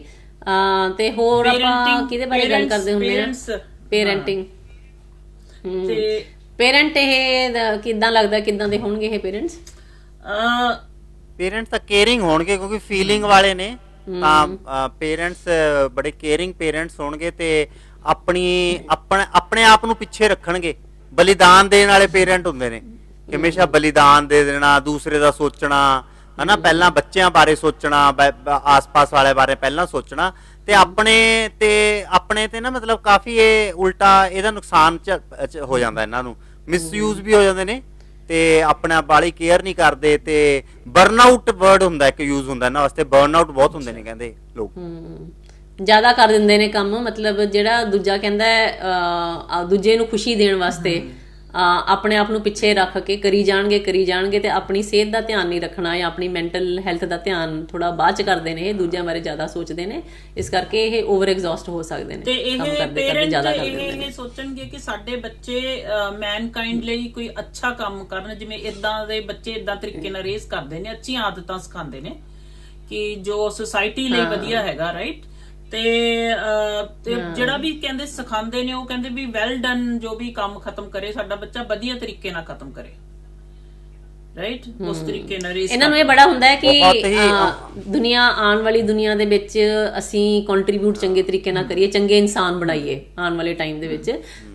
[SPEAKER 2] ਤੇ ਹੋਰ ਆਪਾਂ ਕਿਹਦੇ ਬਾਰੇ ਗੱਲ ਕਰਦੇ ਹੁੰਦੇ ਆ ਪੇਰੈਂਟਿੰਗ
[SPEAKER 1] ਤੇ
[SPEAKER 2] ਪੇਰੈਂਟ ਇਹ ਕਿੱਦਾਂ ਲੱਗਦਾ ਕਿੱਦਾਂ ਦੇ ਹੋਣਗੇ ਇਹ ਪੇਰੈਂਟਸ
[SPEAKER 1] ਅਹ,
[SPEAKER 3] ਪੇਰੈਂਟਸ ਤਾਂ ਕੇਅਰਿੰਗ ਹੋਣਗੇ ਕਿਉਂਕਿ ਫੀਲਿੰਗ ਵਾਲੇ ਨੇ। ਤਾਂ ਪੇਰੈਂਟਸ ਬੜੇ ਕੇਅਰਿੰਗ ਪੇਰੈਂਟਸ ਹੋਣਗੇ ਤੇ ਆਪਣੀ ਆਪਣੇ ਆਪਣੇ ਆਪ ਨੂੰ ਪਿੱਛੇ ਰੱਖਣਗੇ। ਬਲੀਦਾਨ ਦੇਣ ਵਾਲੇ ਪੇਰੈਂਟ ਹੁੰਦੇ ਨੇ। ਹਮੇਸ਼ਾ ਬਲੀਦਾਨ ਦੇ ਦੇਣਾ ਦੂਸਰੇ ਦਾ ਸੋਚਣਾ ਹਨਾ ਪਹਿਲਾਂ ਬੱਚਿਆਂ ਬਾਰੇ ਸੋਚਣਾ ਆਸ-ਪਾਸ ਵਾਲੇ ਬਾਰੇ ਪਹਿਲਾਂ ਸੋਚਣਾ। ਤੇ ਆਪਣੇ ਤੇ ਆਪਣੇ ਤੇ ਨਾ ਮਤਲਬ ਕਾਫੀ ਇਹ ਉਲਟਾ ਇਹਦਾ ਨੁਕਸਾਨ ਹੋ ਜਾਂਦਾ ਇਹਨਾਂ ਨੂੰ। ਮਿਸਯੂਜ਼ ਵੀ ਹੋ ਜਾਂਦੇ ਨੇ। ਤੇ ਆਪਣੇ ਆਪ ਵਾਲੀ ਕੇਅਰ ਨਹੀਂ ਕਰਦੇ ਤੇ ਬਰਨਆਊਟ ਵਰਡ ਹੁੰਦਾ ਇੱਕ ਯੂਜ਼ ਹੁੰਦਾ ਇਹਨਾਂ ਵਾਸਤੇ ਬਰਨਆਊਟ ਬਹੁਤ ਹੁੰਦੇ ਨੇ ਕਹਿੰਦੇ ਲੋਕ।
[SPEAKER 2] ਜ਼ਿਆਦਾ ਕਰ ਦਿੰਦੇ ਨੇ ਕੰਮ ਮਤਲਬ ਜਿਹੜਾ ਦੂਜਾ ਕਹਿੰਦਾ ਹੈ ਅਹ, ਆ ਦੂਜੇ ਨੂੰ ਖੁਸ਼ੀ ਦੇਣ ਵਾਸਤੇ। ਆਪਣੇ ਆਪ ਨੂੰ ਪਿੱਛੇ ਰੱਖ ਕੇ ਕਰੀ ਜਾਣਗੇ ਕਰੀ ਜਾਣਗੇ ਤੇ ਆਪਣੀ ਸਿਹਤ ਦਾ ਧਿਆਨ ਨਹੀਂ ਰੱਖਣਾ ਜਾਂ ਆਪਣੀ ਮੈਂਟਲ ਹੈਲਥ ਦਾ ਧਿਆਨ ਥੋੜਾ ਬਾਅਦ ਚ ਕਰਦੇ ਨੇ ਇਹ ਦੂਜਿਆਂ ਬਾਰੇ ਜ਼ਿਆਦਾ ਸੋਚਦੇ ਨੇ। ਇਸ ਕਰਕੇ ਇਹ ਓਵਰ ਐਗਜ਼ੌਸਟ ਹੋ ਸਕਦੇ ਨੇ
[SPEAKER 1] ਤੇ ਇਹ
[SPEAKER 2] ਕੰਮ ਕਰਦੇ ਕਰਦੇ
[SPEAKER 1] ਪੇਰੈਂਟ ਇਹ ਇਹ ਸੋਚਣਗੇ ਕਿ ਸਾਡੇ ਬੱਚੇ ਮੈਨਕਾਈਂਡ ਲਈ ਕੋਈ ਅੱਛਾ ਕੰਮ ਕਰਨ ਜਿਵੇਂ ਇਦਾਂ ਦੇ ਬੱਚੇ ਇਦਾਂ ਤਰੀਕੇ ਨਾਲ ਰੇਜ਼ ਕਰਦੇ ਨੇ ਅੱਛੀਆਂ ਆਦਤਾਂ ਸਿਖਾਉਂਦੇ ਨੇ ਕਿ ਜੋ ਸੁਸਾਇਟੀ ਲਈ ਵਧੀਆ ਹੈਗਾ ਰਾਈਟ ਤੇ ਤੇ ਜਿਹੜਾ ਵੀ ਕਹਿੰਦੇ ਸਿਖਾਉਂਦੇ ਨੇ ਉਹ ਕਹਿੰਦੇ ਵੀ ਵੈਲ ਡਨ ਜੋ ਵੀ ਕੰਮ ਖਤਮ ਕਰੇ ਸਾਡਾ ਬੱਚਾ ਵਧੀਆ ਤਰੀਕੇ ਨਾਲ ਖਤਮ ਕਰੇ। ਰਾਈਟ ਉਸ ਤਰੀਕੇ ਨਾਲ ਰੇਜ਼
[SPEAKER 2] ਇਹਨਾਂ ਨੂੰ ਇਹ ਬੜਾ ਹੁੰਦਾ ਹੈ ਕਿ ਦੁਨੀਆ ਆਉਣ ਵਾਲੀ ਦੁਨੀਆ ਦੇ ਵਿੱਚ ਅਸੀਂ ਕੰਟਰੀਬਿਊਟ ਚੰਗੇ ਤਰੀਕੇ ਨਾਲ ਕਰੀਏ ਚੰਗੇ ਇਨਸਾਨ ਬਣਾਈਏ ਆਉਣ ਵਾਲੇ ਟਾਈਮ ਦੇ ਵਿੱਚ।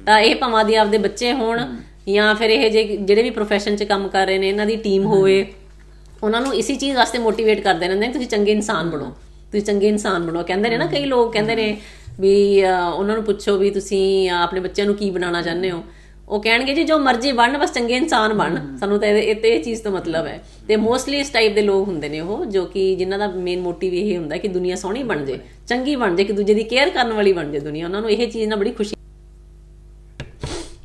[SPEAKER 2] ਤਾਂ ਇਹ ਭਾਵਾਂ ਦੀ ਆਪਦੇ ਬੱਚੇ ਹੋਣ ਜਾਂ ਫਿਰ ਇਹ ਜਿਹੜੇ ਵੀ profession 'ਚ ਕੰਮ ਕਰ ਰਹੇ ਨੇ ਇਹਨਾਂ ਦੀ ਟੀਮ ਹੋਵੇ ਉਹਨਾਂ ਨੂੰ ਇਸੇ ਚੀਜ਼ ਵਾਸਤੇ ਮੋਟੀਵੇਟ ਕਰਦੇ ਰਹਿੰਦੇ ਨੇ ਤੁਸੀਂ ਚੰਗੇ ਇਨਸਾਨ ਬਣੋ। ਤੁਸੀਂ ਚੰਗੇ ਇਨਸਾਨ ਬਣੋ। ਕਹਿੰਦੇ ਨੇ ਨਾ ਕਈ ਲੋਕ ਕਹਿੰਦੇ ਨੇ ਵੀ ਉਹਨਾਂ ਨੂੰ ਪੁੱਛੋ ਵੀ ਤੁਸੀਂ ਆਪਣੇ ਬੱਚਿਆਂ ਨੂੰ ਕੀ ਬਣਾਉਣਾ ਚਾਹੁੰਦੇ ਹੋ। ਉਹ ਕਹਿਣਗੇ ਜੀ ਜੋ ਮਰਜ਼ੀ ਬਣਨ ਬਸ ਚੰਗੇ ਇਨਸਾਨ ਬਣ ਸਾਨੂੰ ਤਾਂ ਇਹ ਤੇ ਇਹ ਚੀਜ਼ ਤੋਂ ਮਤਲਬ ਹੈ। ਤੇ ਮੋਸਟਲੀ ਇਸ ਟਾਈਪ ਦੇ ਲੋਕ ਹੁੰਦੇ ਨੇ ਉਹ ਜੋ ਕਿ ਜਿਨ੍ਹਾਂ ਦਾ ਮੇਨ ਮੋਟਿਵ ਇਹ ਹੁੰਦਾ ਕਿ ਦੁਨੀਆ ਸੋਹਣੀ ਬਣ ਜੇ ਚੰਗੀ ਬਣ ਜੇ ਕਿ ਦੂਜੇ ਦੀ ਕੇਅਰ ਕਰਨ ਵਾਲੀ ਬਣ ਜੇ ਦੁਨੀਆ। ਉਹਨਾਂ ਨੂੰ ਇਹ ਚੀਜ਼ ਨਾਲ ਬੜੀ ਖੁਸ਼ੀ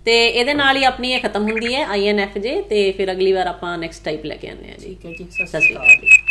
[SPEAKER 2] ਤੇ ਇਹਦੇ ਨਾਲ ਹੀ ਆਪਣੀ ਇਹ ਖਤਮ ਹੁੰਦੀ ਹੈ ਆਈਐਨਐਫ ਜੇ। ਤੇ ਫਿਰ ਅਗਲੀ ਵਾਰ ਆਪਾਂ ਨੈਕਸਟ ਟਾਈਪ ਲੈ ਕੇ ਆਉਂਦੇ ਹਾਂ ਜੀ।
[SPEAKER 1] ਠੀਕ ਹੈ ਜੀ ਸਤਿ ਸ਼੍ਰੀ
[SPEAKER 2] ਅਕਾਲ।